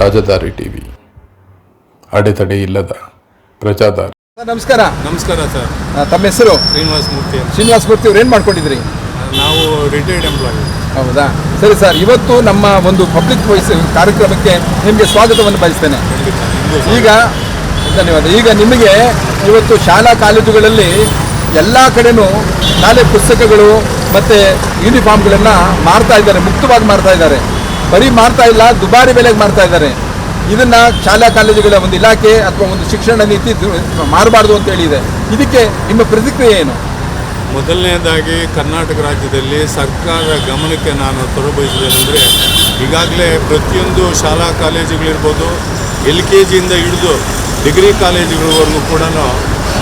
ರಾಜಧಾರಿ TV. ಅಡೆತಡೆ ಇಲ್ಲದ ಪ್ರಜಾದಾರಿ. Sir ನಮಸ್ಕಾರ. ನಮಸ್ಕಾರ ಸರ್. ಆ, ತಮ್ಮ ಹೆಸರು? ಶ್ರೀನಿವಾಸ ಮೂರ್ತಿ ಅಂತ. ಶ್ರೀನಿವಾಸ ಮೂರ್ತಿ ಅವ್ರು ಏನು ಮಾಡ್ಕೊಂಡಿದ್ರಿ? ನಾವು ರಿಟೈರ್ಡ್ ಎಂಪ್ಲಾಯಿ ಹೌದಾ? ಸರಿ ಸರ್ ಇವತ್ತು ನಮ್ಮ ಒಂದು ಪಬ್ಲಿಕ್ ವಾಯ್ಸ್ ಕಾರ್ಯಕ್ರಮಕ್ಕೆ ನಿಮಗೆ ಸ್ವಾಗತವನ್ನು ಬಯಸ್ತೇನೆ. ಈಗ ಧನ್ಯವಾದ. ಈಗ ನಿಮಗೆ ಇವತ್ತು ಶಾಲಾ ಕಾಲೇಜುಗಳಲ್ಲಿ ಎಲ್ಲ ಕಡೆನೂ ಶಾಲೆ ಪುಸ್ತಕಗಳು ಮತ್ತು ಯೂನಿಫಾರ್ಮ್ಗಳನ್ನು ಮಾರ್ತಾ ಇದ್ದಾರೆ ಮುಕ್ತವಾಗಿ ಮಾರ್ತಾ ಇದ್ದಾರೆ. ಬರೀ ಮಾಡ್ತಾ ಇಲ್ಲ, ದುಬಾರಿ ಬೆಲೆಗೆ ಮಾಡ್ತಾ ಇದ್ದಾರೆ. ಇದನ್ನ ಶಾಲಾ ಕಾಲೇಜುಗಳ ಒಂದು ಇಲಾಖೆ ಅಥವಾ ಒಂದು ಶಿಕ್ಷಣ ನೀತಿ ಮಾಡಬಾರ್ದು ಅಂತ ಹೇಳಿದೆ. ಇದಕ್ಕೆ ನಿಮ್ಮ ಪ್ರತಿಕ್ರಿಯೆ ಏನು? ಮೊದಲನೇದಾಗಿ ಕರ್ನಾಟಕ ರಾಜ್ಯದಲ್ಲಿ ಸರ್ಕಾರ ಗಮನಕ್ಕೆ ನಾನು ತರಬಯಸಿದ್ದೇನೆಂದರೆ ಈಗಾಗಲೇ ಪ್ರತಿಯೊಂದು ಶಾಲಾ ಕಾಲೇಜುಗಳಿರ್ಬೋದು, ಎಲ್ ಕೆ ಜಿಯಿಂದ ಹಿಡಿದು ಡಿಗ್ರಿ ಕಾಲೇಜುಗಳವರೆಗೂ ಕೂಡ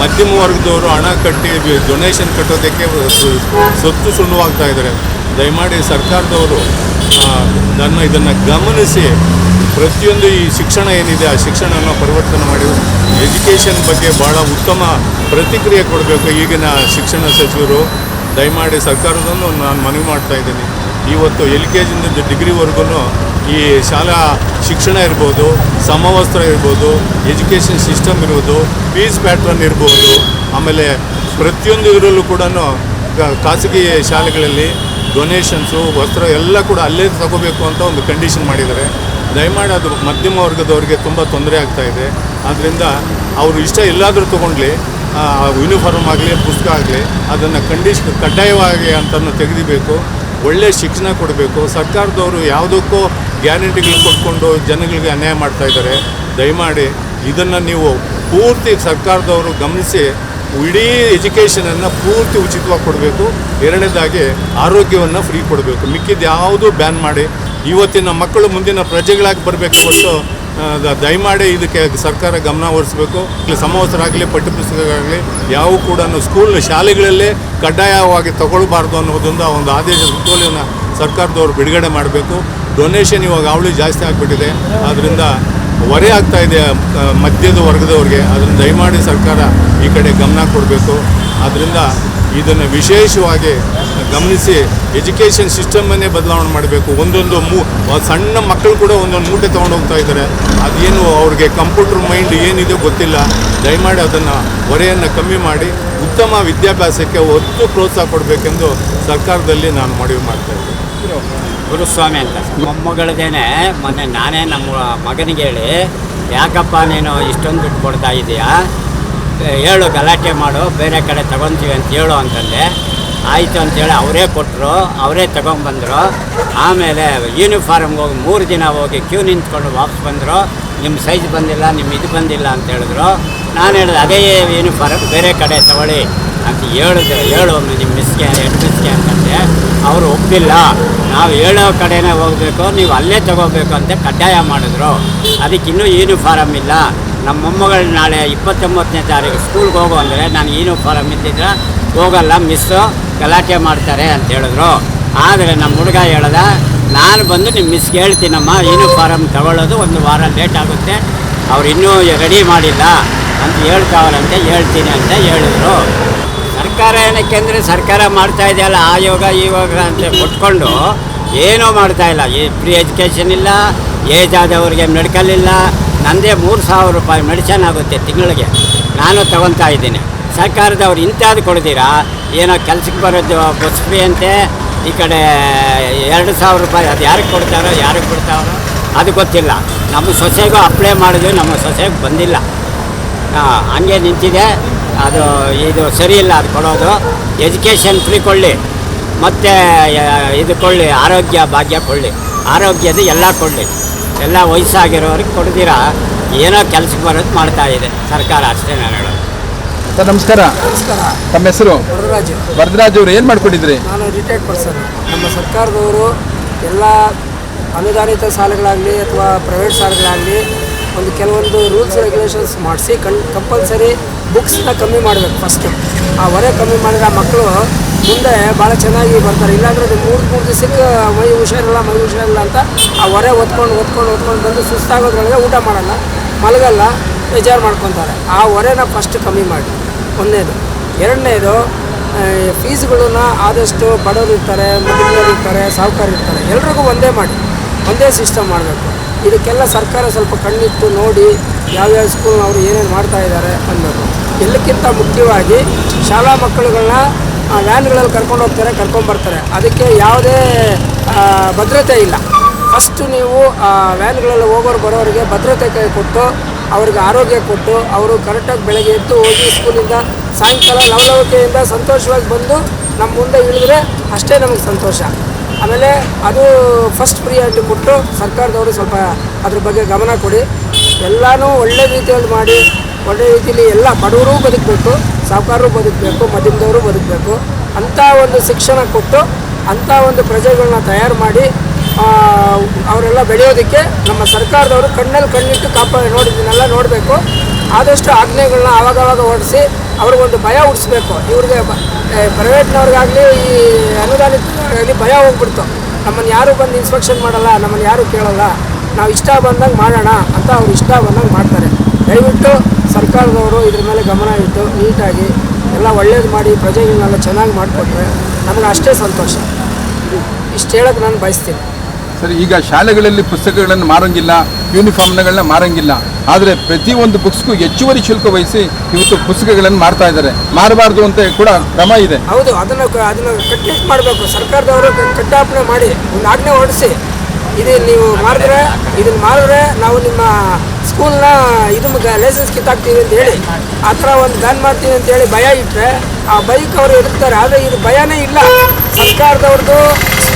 ಮಧ್ಯಮ ವರ್ಗದವರು ಹಣ ಕಟ್ಟಿ ಡೊನೇಷನ್ ಕಟ್ಟೋದಕ್ಕೆ ಸೊತ್ತು ಸುಣ್ಣವಾಗ್ತಾ ಇದ್ದಾರೆ. ದಯಮಾಡಿ ಸರ್ಕಾರದವರು ನನ್ನ ಇದನ್ನು ಗಮನಿಸಿ. ಪ್ರತಿಯೊಂದು ಈ ಶಿಕ್ಷಣ ಏನಿದೆ, ಆ ಶಿಕ್ಷಣವನ್ನು ಪರಿವರ್ತನೆ ಮಾಡಿ ಎಜುಕೇಷನ್ ಬಗ್ಗೆ ಭಾಳ ಉತ್ತಮ ಪ್ರತಿಕ್ರಿಯೆ ಕೊಡಬೇಕು ಈಗಿನ ಶಿಕ್ಷಣ ಸಚಿವರು. ದಯಮಾಡಿ ಸರ್ಕಾರದನ್ನು ನಾನು ಮನವಿ ಮಾಡ್ತಾ ಇದ್ದೀನಿ. ಇವತ್ತು ಎಲ್ ಕೆ ಜಿಯಿಂದ ಡಿಗ್ರಿವರೆಗೂ ಈ ಶಾಲಾ ಶಿಕ್ಷಣ ಇರ್ಬೋದು, ಸಮವಸ್ತ್ರ ಇರ್ಬೋದು, ಎಜುಕೇಷನ್ ಸಿಸ್ಟಮ್ ಇರ್ಬೋದು ಫೀಸ್ ಪ್ಯಾಟ್ರನ್ ಇರ್ಬೋದು, ಆಮೇಲೆ ಪ್ರತಿಯೊಂದು ಇದರಲ್ಲೂ ಕೂಡ ಖಾಸಗಿ ಶಾಲೆಗಳಲ್ಲಿ ಡೊನೇಷನ್ಸು ವಸ್ತ್ರ ಎಲ್ಲ ಕೂಡ ಅಲ್ಲೇ ತಗೋಬೇಕು ಅಂತ ಒಂದು ಕಂಡೀಷನ್ ಮಾಡಿದ್ದಾರೆ. ದಯಮಾಡಿ ಅದು ಮಧ್ಯಮ ವರ್ಗದವ್ರಿಗೆ ತುಂಬ ತೊಂದರೆ ಆಗ್ತಾ ಇದೆ. ಆದ್ದರಿಂದ ಅವರು ಇಷ್ಟ ಎಲ್ಲಾದರೂ ತೊಗೊಂಡ್ಲಿ ಯೂನಿಫಾರ್ಮ್ ಆಗಲಿ, ಪುಸ್ತಕ ಆಗಲಿ, ಅದನ್ನು ಕಂಡೀಷನ್ ಕಡ್ಡಾಯವಾಗಿ ಅಂತನ್ನು ತೆಗೆದಿಬೇಕು. ಒಳ್ಳೆಯ ಶಿಕ್ಷಣ ಕೊಡಬೇಕು. ಸರ್ಕಾರದವರು ಯಾವುದಕ್ಕೂ ಗ್ಯಾರಂಟಿಗಳು ಕೊಟ್ಕೊಂಡು ಜನಗಳಿಗೆ ಅನ್ಯಾಯ ಮಾಡ್ತಾ ಇದ್ದಾರೆ. ದಯಮಾಡಿ ಇದನ್ನು ನೀವು ಪೂರ್ತಿ ಸರ್ಕಾರದವರು ಗಮನಿಸಿ ಇಡೀ ಎಜುಕೇಷನನ್ನು ಪೂರ್ತಿ ಉಚಿತವಾಗಿ ಕೊಡಬೇಕು. ಎರಡನೇದಾಗಿ ಆರೋಗ್ಯವನ್ನು ಫ್ರೀ ಕೊಡಬೇಕು. ಮಿಕ್ಕಿದ್ದು ಯಾವುದೂ ಬ್ಯಾನ್ ಮಾಡಿ, ಇವತ್ತಿನ ಮಕ್ಕಳು ಮುಂದಿನ ಪ್ರಜೆಗಳಾಗಿ ಬರಬೇಕು ಹೊರತು ದಯಮಾಡಿ ಇದಕ್ಕೆ ಸರ್ಕಾರ ಗಮನ ಹರಿಸಬೇಕು. ಇಲ್ಲಿ ಸಮವಸ್ತ್ರ ಆಗಲಿ ಪಠ್ಯಪುಸ್ತಕಗಳಾಗಲಿ ಯಾವ ಕೂಡ ಸ್ಕೂಲ್ ಶಾಲೆಗಳಲ್ಲೇ ಕಡ್ಡಾಯವಾಗಿ ತಗೊಳ್ಬಾರ್ದು ಅನ್ನೋದೊಂದು ಒಂದು ಆದೇಶ ಸುತ್ತೋಲೆಯನ್ನು ಸರ್ಕಾರದವರು ಬಿಡುಗಡೆ ಮಾಡಬೇಕು. ಡೊನೇಷನ್ ಇವಾಗ ಅವಳಿ ಜಾಸ್ತಿ ಆಗಿಬಿಟ್ಟಿದೆ. ಆದ್ದರಿಂದ ಹೊರೆ ಆಗ್ತಾ ಇದೆ ಮಧ್ಯದ ವರ್ಗದವ್ರಿಗೆ. ಅದನ್ನು ದಯಮಾಡಿ ಸರ್ಕಾರ ಈ ಕಡೆ ಗಮನ ಕೊಡಬೇಕು. ಆದ್ದರಿಂದ ಇದನ್ನು ವಿಶೇಷವಾಗಿ ಗಮನಿಸಿ ಎಜುಕೇಷನ್ ಸಿಸ್ಟಮನ್ನೇ ಬದಲಾವಣೆ ಮಾಡಬೇಕು. ಒಂದೊಂದು ಮೂ ಸಣ್ಣ ಮಕ್ಕಳು ಕೂಡ ಒಂದೊಂದು ಮೂಟೆ ತೊಗೊಂಡು ಹೋಗ್ತಾ ಇದ್ದಾರೆ. ಅದೇನು ಅವ್ರಿಗೆ ಕಂಪ್ಯೂಟರ್ ಮೈಂಡ್ ಏನಿದೆ ಗೊತ್ತಿಲ್ಲ. ದಯಮಾಡಿ ಅದನ್ನು ಹೊರೆಯನ್ನು ಕಮ್ಮಿ ಮಾಡಿ, ಉತ್ತಮ ವಿದ್ಯಾಭ್ಯಾಸಕ್ಕೆ ಒತ್ತು ಪ್ರೋತ್ಸಾಹ ಕೊಡಬೇಕೆಂದು ಸರ್ಕಾರದಲ್ಲಿ ನಾನು ಮನವಿ ಮಾಡ್ತಾ ಇದ್ದೀನಿ ಗುರುಸ್ವಾಮಿ ಅಂತ. ಮೊಮ್ಮಗಳದೇನೆ, ಮೊನ್ನೆ ನಾನೇ ನಮ್ಮ ಮಗನಿಗೆ ಹೇಳಿ, ಯಾಕಪ್ಪ ನೀನು ಇಷ್ಟೊಂದು ದುಡ್ಡು ಕೊಡ್ತಾ ಇದೆಯಾ? ಹೇಳು, ಗಲಾಟೆ ಮಾಡು, ಬೇರೆ ಕಡೆ ತಗೊತೀವಿ ಅಂತ ಹೇಳು ಅಂತಂದೆ. ಆಯಿತು ಅಂತೇಳಿ ಅವರೇ ಕೊಟ್ಟರು ಅವರೇ ತಗೊಂಬಂದರು. ಆಮೇಲೆ ಯೂನಿಫಾರ್ಮ್ಗೆ ಹೋಗಿ ಮೂರು ದಿನ ಹೋಗಿ ಕ್ಯೂ ನಿಂತ್ಕೊಂಡು ವಾಪಸ್ ಬಂದರು. ನಿಮ್ಮ ಸೈಜ್ ಬಂದಿಲ್ಲ ನಿಮ್ಮ ಇದು ಬಂದಿಲ್ಲ ಅಂತ ಹೇಳಿದ್ರು. ನಾನು ಹೇಳಿದೆ, ಅದೇ ಯೂನಿಫಾರ್ಮ್ ಬೇರೆ ಕಡೆ ತಗೊಳ್ಳಿ. ಅಂತ ಹೇಳಿದ್ರೆ ಹೇಳು ನಿಮ್ಮ ಮಿಸ್ಗೆ ಹೆಡ್ ಮಿಸ್ಗೆ ಅಂತಂದರೆ, ಅವರು ಒಪ್ಪಿಲ್ಲ. ನಾವು ಹೇಳೋ ಕಡೆನೇ ಹೋಗಬೇಕು, ನೀವು ಅಲ್ಲೇ ತಗೋಬೇಕು ಅಂತ ಕಡ್ಡಾಯ ಮಾಡಿದ್ರು. ಅದಕ್ಕೆ ಇನ್ನೂ ಯೂನಿಫಾರಮ್ ಇಲ್ಲ. ನಮ್ಮ ಮೊಮ್ಮಗಳು ನಾಳೆ ಇಪ್ಪತ್ತೊಂಬತ್ತನೇ ತಾರೀಕು ಸ್ಕೂಲ್ಗೆ ಹೋಗು ಅಂದರೆ ನಾನು ಯೂನಿಫಾರಮ್ ಇದ್ದಿದ್ರೆ ಹೋಗಲ್ಲ ಮಿಸ್ಸು ಗಲಾಟೆ ಮಾಡ್ತಾರೆ ಅಂತ ಹೇಳಿದ್ರು. ಆದರೆ ನಮ್ಮ ಹುಡುಗ ಹೇಳ್ದ, ನಾನು ಬಂದು ನಿಮ್ಮ ಮಿಸ್ಗೆ ಹೇಳ್ತೀನಮ್ಮ ಯೂನಿಫಾರಮ್ ತಗೊಳ್ಳೋದು ಒಂದು ವಾರ ಲೇಟ್ ಆಗುತ್ತೆ. ಅವ್ರು ಇನ್ನೂ ರೆಡಿ ಮಾಡಿಲ್ಲ ಅಂತ ಹೇಳ್ತಾವ್ರಂತೆ, ಹೇಳ್ತೀನಿ ಅಂತ ಹೇಳಿದ್ರು. ಸರ್ಕಾರ ಏನಕ್ಕೆ ಅಂದರೆ ಸರ್ಕಾರ ಮಾಡ್ತಾ ಇದೆಯಲ್ಲ, ಆ ಯೋಗ, ಈ ಯೋಗ ಅಂತ ಕೊಟ್ಕೊಂಡು ಏನೂ ಮಾಡ್ತಾ ಇಲ್ಲ. ಈ ಫ್ರೀ ಎಜುಕೇಷನ್ ಇಲ್ಲ ಏಜ್ ಆದವ್ರಿಗೆ ಮೆಡಿಕಲ್ ಇಲ್ಲ. ನಂದೇ ಮೂರು ಸಾವಿರ ರೂಪಾಯಿ ಮೆಡಿಸನ್ ಆಗುತ್ತೆ ತಿಂಗಳಿಗೆ. ನಾನು ತಗೊತಾ ಇದ್ದೀನಿ. ಸರ್ಕಾರದವ್ರು ಇಂಥದ್ದು ಕೊಡ್ತೀರಾ? ಏನೋ ಕೆಲಸಕ್ಕೆ ಬರೋದು ಬಸ್ ಫ್ರೀ ಅಂತೆ, ಈ ಕಡೆ ಎರಡು ಸಾವಿರ ರೂಪಾಯಿ ಅದು ಯಾರಿಗೆ ಕೊಡ್ತಾರೋ ಯಾರಿಗೆ ಕೊಡ್ತಾರೋ, ಅದು ಗೊತ್ತಿಲ್ಲ. ನಮ್ಮ ಸೊಸೆಗೂ ಅಪ್ಲೈ ಮಾಡಿದ್ವಿ ನಮ್ಮ ಸೊಸೆಗೆ ಬಂದಿಲ್ಲ. ಹಾಂ, ಹಂಗೆ ನಿಂತಿದೆ. ಅದು ಇದು ಸರಿಯಿಲ್ಲ ಇಲ್ಲ ಅದು ಕೊಡೋದು. ಎಜುಕೇಷನ್ ಫ್ರೀ ಕೊಳ್ಳಿ ಮತ್ತು ಇದು ಕೊಡಲಿ ಆರೋಗ್ಯ ಭಾಗ್ಯ ಕೊಳ್ಳಿ ಆರೋಗ್ಯದ ಎಲ್ಲ ಕೊಳ್ಳಿ ಎಲ್ಲ ವಯಸ್ಸಾಗಿರೋರಿಗೆ ಕೊಡ್ದಿರ ಏನೋ ಕೆಲಸಕ್ಕೆ ಬರೋದು ಮಾಡ್ತಾ ಇದೆ. ಸರ್ಕಾರ ಅಷ್ಟೇ ನಾನು ಹೇಳೋದು. ಸರ್ ನಮಸ್ಕಾರ. ನಮಸ್ಕಾರ. ತಮ್ಮ ಹೆಸರು? ವರದರಾಜು ವರದರಾಜ್ ಅವರು ಏನು ಮಾಡ್ಕೊಂಡಿದ್ರಿ? ನಾನು ರಿಟೈರ್ಡ್ ಪರ್ಸನ್ ನಮ್ಮ ಸರ್ಕಾರದವರು ಎಲ್ಲ ಅನುದಾನಿತ ಸಾಲಗಳಾಗಲಿ ಅಥವಾ ಪ್ರೈವೇಟ್ ಶಾಲೆಗಳಾಗಲಿ ಒಂದು ಕೆಲವೊಂದು ರೂಲ್ಸ್ ರೆಗ್ಯುಲೇಷನ್ಸ್ ಮಾಡಿಸಿ ಕಣ್ ಕಂಪಲ್ಸರಿ ಬುಕ್ಸ್ನ ಕಮ್ಮಿ ಮಾಡಬೇಕು ಫಸ್ಟು ಆ ಹೊರೆ ಕಮ್ಮಿ ಮಾಡಿದ್ರೆ ಆ ಮಕ್ಕಳು ಮುಂದೆ ಭಾಳ ಚೆನ್ನಾಗಿ ಬರ್ತಾರೆ. ಇಲ್ಲಾಂದರೆ ಅದು ಮೂರು ಮೂರು ದಿವಸಕ್ಕೆ ಮೈ ಹುಷಾರಿಲ್ಲ ಮೈ ಹುಷಾರಿಲ್ಲ ಅಂತ ಆ ಹೊರೆ ಒತ್ಕೊಂಡು ಒತ್ಕೊಂಡು ಒತ್ಕೊಂಡು ಬಂದು ಸುಸ್ತಾಗೋದ್ರೊಳಗೆ ಊಟ ಮಾಡಲ್ಲ, ಮಲಗಲ್ಲ, ಬೇಜಾರು ಮಾಡ್ಕೊತಾರೆ. ಆ ಹೊರೆನ ಫಸ್ಟ್ ಕಮ್ಮಿ ಮಾಡಿ. ಒಂದನೇದು. ಎರಡನೇದು ಫೀಸ್ಗಳನ್ನ ಆದಷ್ಟು ಬಡವರು ಇರ್ತಾರೆ ಮಧ್ಯಮದವ್ರು ಇರ್ತಾರೆ, ಸಾಹುಕಾರ ಇರ್ತಾರೆ, ಎಲ್ರಿಗೂ ಒಂದೇ ಮಾಡಿ. ಒಂದೇ ಸಿಸ್ಟಮ್ ಮಾಡಬೇಕು. ಇದಕ್ಕೆಲ್ಲ ಸರ್ಕಾರ ಸ್ವಲ್ಪ ಕಣ್ಣಿಟ್ಟು ನೋಡಿ ಯಾವ್ಯಾವ ಸ್ಕೂಲ್ನವರು ಏನೇನು ಮಾಡ್ತಾ ಇದ್ದಾರೆ ಅನ್ನೋದು. ಎಲ್ಲಕ್ಕಿಂತ ಮುಖ್ಯವಾಗಿ ಶಾಲಾ ಮಕ್ಕಳುಗಳನ್ನ ವ್ಯಾನ್ಗಳಲ್ಲಿ ಕರ್ಕೊಂಡು ಹೋಗ್ತಾರೆ ಕರ್ಕೊಂಡು ಬರ್ತಾರೆ. ಅದಕ್ಕೆ ಯಾವುದೇ ಭದ್ರತೆ ಇಲ್ಲ. ಫಸ್ಟು ನೀವು ಆ, ವ್ಯಾನ್ಗಳಲ್ಲಿ ಹೋಗೋರು ಬರೋರಿಗೆ ಭದ್ರತೆ ಕೈ ಕೊಟ್ಟು ಅವ್ರಿಗೆ ಆರೋಗ್ಯ ಕೊಟ್ಟು ಅವರು ಕರೆಕ್ಟಾಗಿ ಬೆಳಗ್ಗೆ ಎದ್ದು ಹೋಗಿ ಸ್ಕೂಲಿಂದ ಸಾಯಂಕಾಲ ಲವಲವಿಕೆಯಿಂದ ಸಂತೋಷವಾಗಿ ಬಂದು ನಮ್ಮ ಮುಂದೆ ಇಳಿದ್ರೆ ಅಷ್ಟೇ ನಮಗೆ ಸಂತೋಷ. ಆಮೇಲೆ ಅದು ಫಸ್ಟ್ ಪ್ರಿಯಾರಿಟಿ ಕೊಟ್ಟು ಸರ್ಕಾರದವರು ಸ್ವಲ್ಪ ಅದ್ರ ಬಗ್ಗೆ ಗಮನ ಕೊಡಿ. ಎಲ್ಲನೂ ಒಳ್ಳೆ ರೀತಿಯಲ್ಲಿ ಮಾಡಿ, ಒಳ್ಳೆ ರೀತಿಯಲ್ಲಿ ಎಲ್ಲ ಬಡವರು ಬದುಕಬೇಕು, ಸಾಹುಕಾರರು ಬದುಕಬೇಕು, ಮಧ್ಯಮದವರು ಬದುಕಬೇಕು. ಅಂಥ ಒಂದು ಶಿಕ್ಷಣ ಕೊಟ್ಟು ಅಂಥ ಒಂದು ಪ್ರಜೆಗಳನ್ನ ತಯಾರು ಮಾಡಿ ಅವರೆಲ್ಲ ಬೆಳೆಯೋದಕ್ಕೆ ನಮ್ಮ ಸರ್ಕಾರದವರು ಕಣ್ಣಲ್ಲಿ ಕಣ್ಣಿಟ್ಟು ಕಾಪಾಡಿ ನೋಡಿದ್ದನ್ನೆಲ್ಲ ನೋಡಬೇಕು. ಆದಷ್ಟು ಆಜ್ಞೆಗಳನ್ನ ಆವಾಗವಾಗ ಹೊಡಿಸಿ ಅವ್ರಿಗೊಂದು ಭಯ ಹುಡಿಸ್ಬೇಕು ಇವ್ರಿಗೆ ಪ್ರೈವೇಟ್ನವ್ರಿಗಾಗಲಿ ಈ ಅನುದಾನಿತರಾಗಲಿ ಭಯ ಹೋಗ್ಬಿಡ್ತು. ನಮ್ಮನ್ನು ಯಾರು ಬಂದು ಇನ್ಸ್ಪೆಕ್ಷನ್ ಮಾಡಲ್ಲ, ನಮ್ಮನ್ನು ಯಾರು ಕೇಳಲ್ಲ. ನಾವು ಇಷ್ಟ ಬಂದಂಗೆ ಮಾಡೋಣ ಅಂತ ಅವ್ರು ಇಷ್ಟ ಬಂದಂಗೆ ಮಾಡ್ತಾರೆ. ದಯವಿಟ್ಟು ಸರ್ಕಾರದವರು ಇದ್ರ ಮೇಲೆ ಗಮನ ಇಟ್ಟು ನೀಟಾಗಿ ಎಲ್ಲ ಒಳ್ಳೇದು ಮಾಡಿ, ಪ್ರಜೆಗಳನ್ನೆಲ್ಲ ಚೆನ್ನಾಗಿ ಮಾಡಿಕೊಟ್ರೆ ನಮಗೆ ಅಷ್ಟೇ ಸಂತೋಷ. ಇಷ್ಟು ಹೇಳೋಕ್ಕೆ ನಾನು ಬಯಸ್ತೀನಿ. ಸರಿ, ಈಗ ಶಾಲೆಗಳಲ್ಲಿ ಪುಸ್ತಕಗಳನ್ನು ಮಾರಂಗಿಲ್ಲ. ಯೂನಿಫಾರ್ಮ್ಗಳನ್ನ ಮಾರಂಗಿಲ್ಲ. ಆದರೆ ಪ್ರತಿಯೊಂದು ಬುಕ್ಸ್ಗೂ ಹೆಚ್ಚುವರಿ ಶುಲ್ಕ ವಹಿಸಿ ಇವತ್ತು ಪುಸ್ತಕಗಳನ್ನು ಮಾರ್ತಾ ಇದ್ದಾರೆ. ಮಾರಬಾರ್ದು ಅಂತ ಕೂಡ ಕ್ರಮ ಇದೆ. ಹೌದು, ಅದನ್ನು ಅದನ್ನು ಕಟ್ನಿಟ್ ಮಾಡಬೇಕು. ಸರ್ಕಾರದವರು ಕಟ್ಟಾಪಣೆ ಮಾಡಿ, ಒಂದು ಆಜ್ಞೆ ಹೊರಡಿಸಿ. ಇದು ನೀವು ಮಾಡಿದ್ರೆ ಇದನ್ನು ಮಾಡಿದ್ರೆ ನಾವು ನಿಮ್ಮ ಸ್ಕೂಲ್ನ ಇದು ಲೈಸೆನ್ಸ್ ಕಿತ್ತಾಕ್ತೀವಿ ಅಂತ ಹೇಳಿ, ಆ ಥರ ಒಂದು ಬ್ಯಾನ್ ಮಾಡ್ತೀವಿ ಅಂತ ಹೇಳಿ ಭಯ ಇಟ್ಟರೆ ಆ ಬೈಕ್ ಅವರು ಎದುರ್ತಾರೆ. ಆದರೆ ಇದು ಭಯನೇ ಇಲ್ಲ. ಸರ್ಕಾರದವ್ರದ್ದು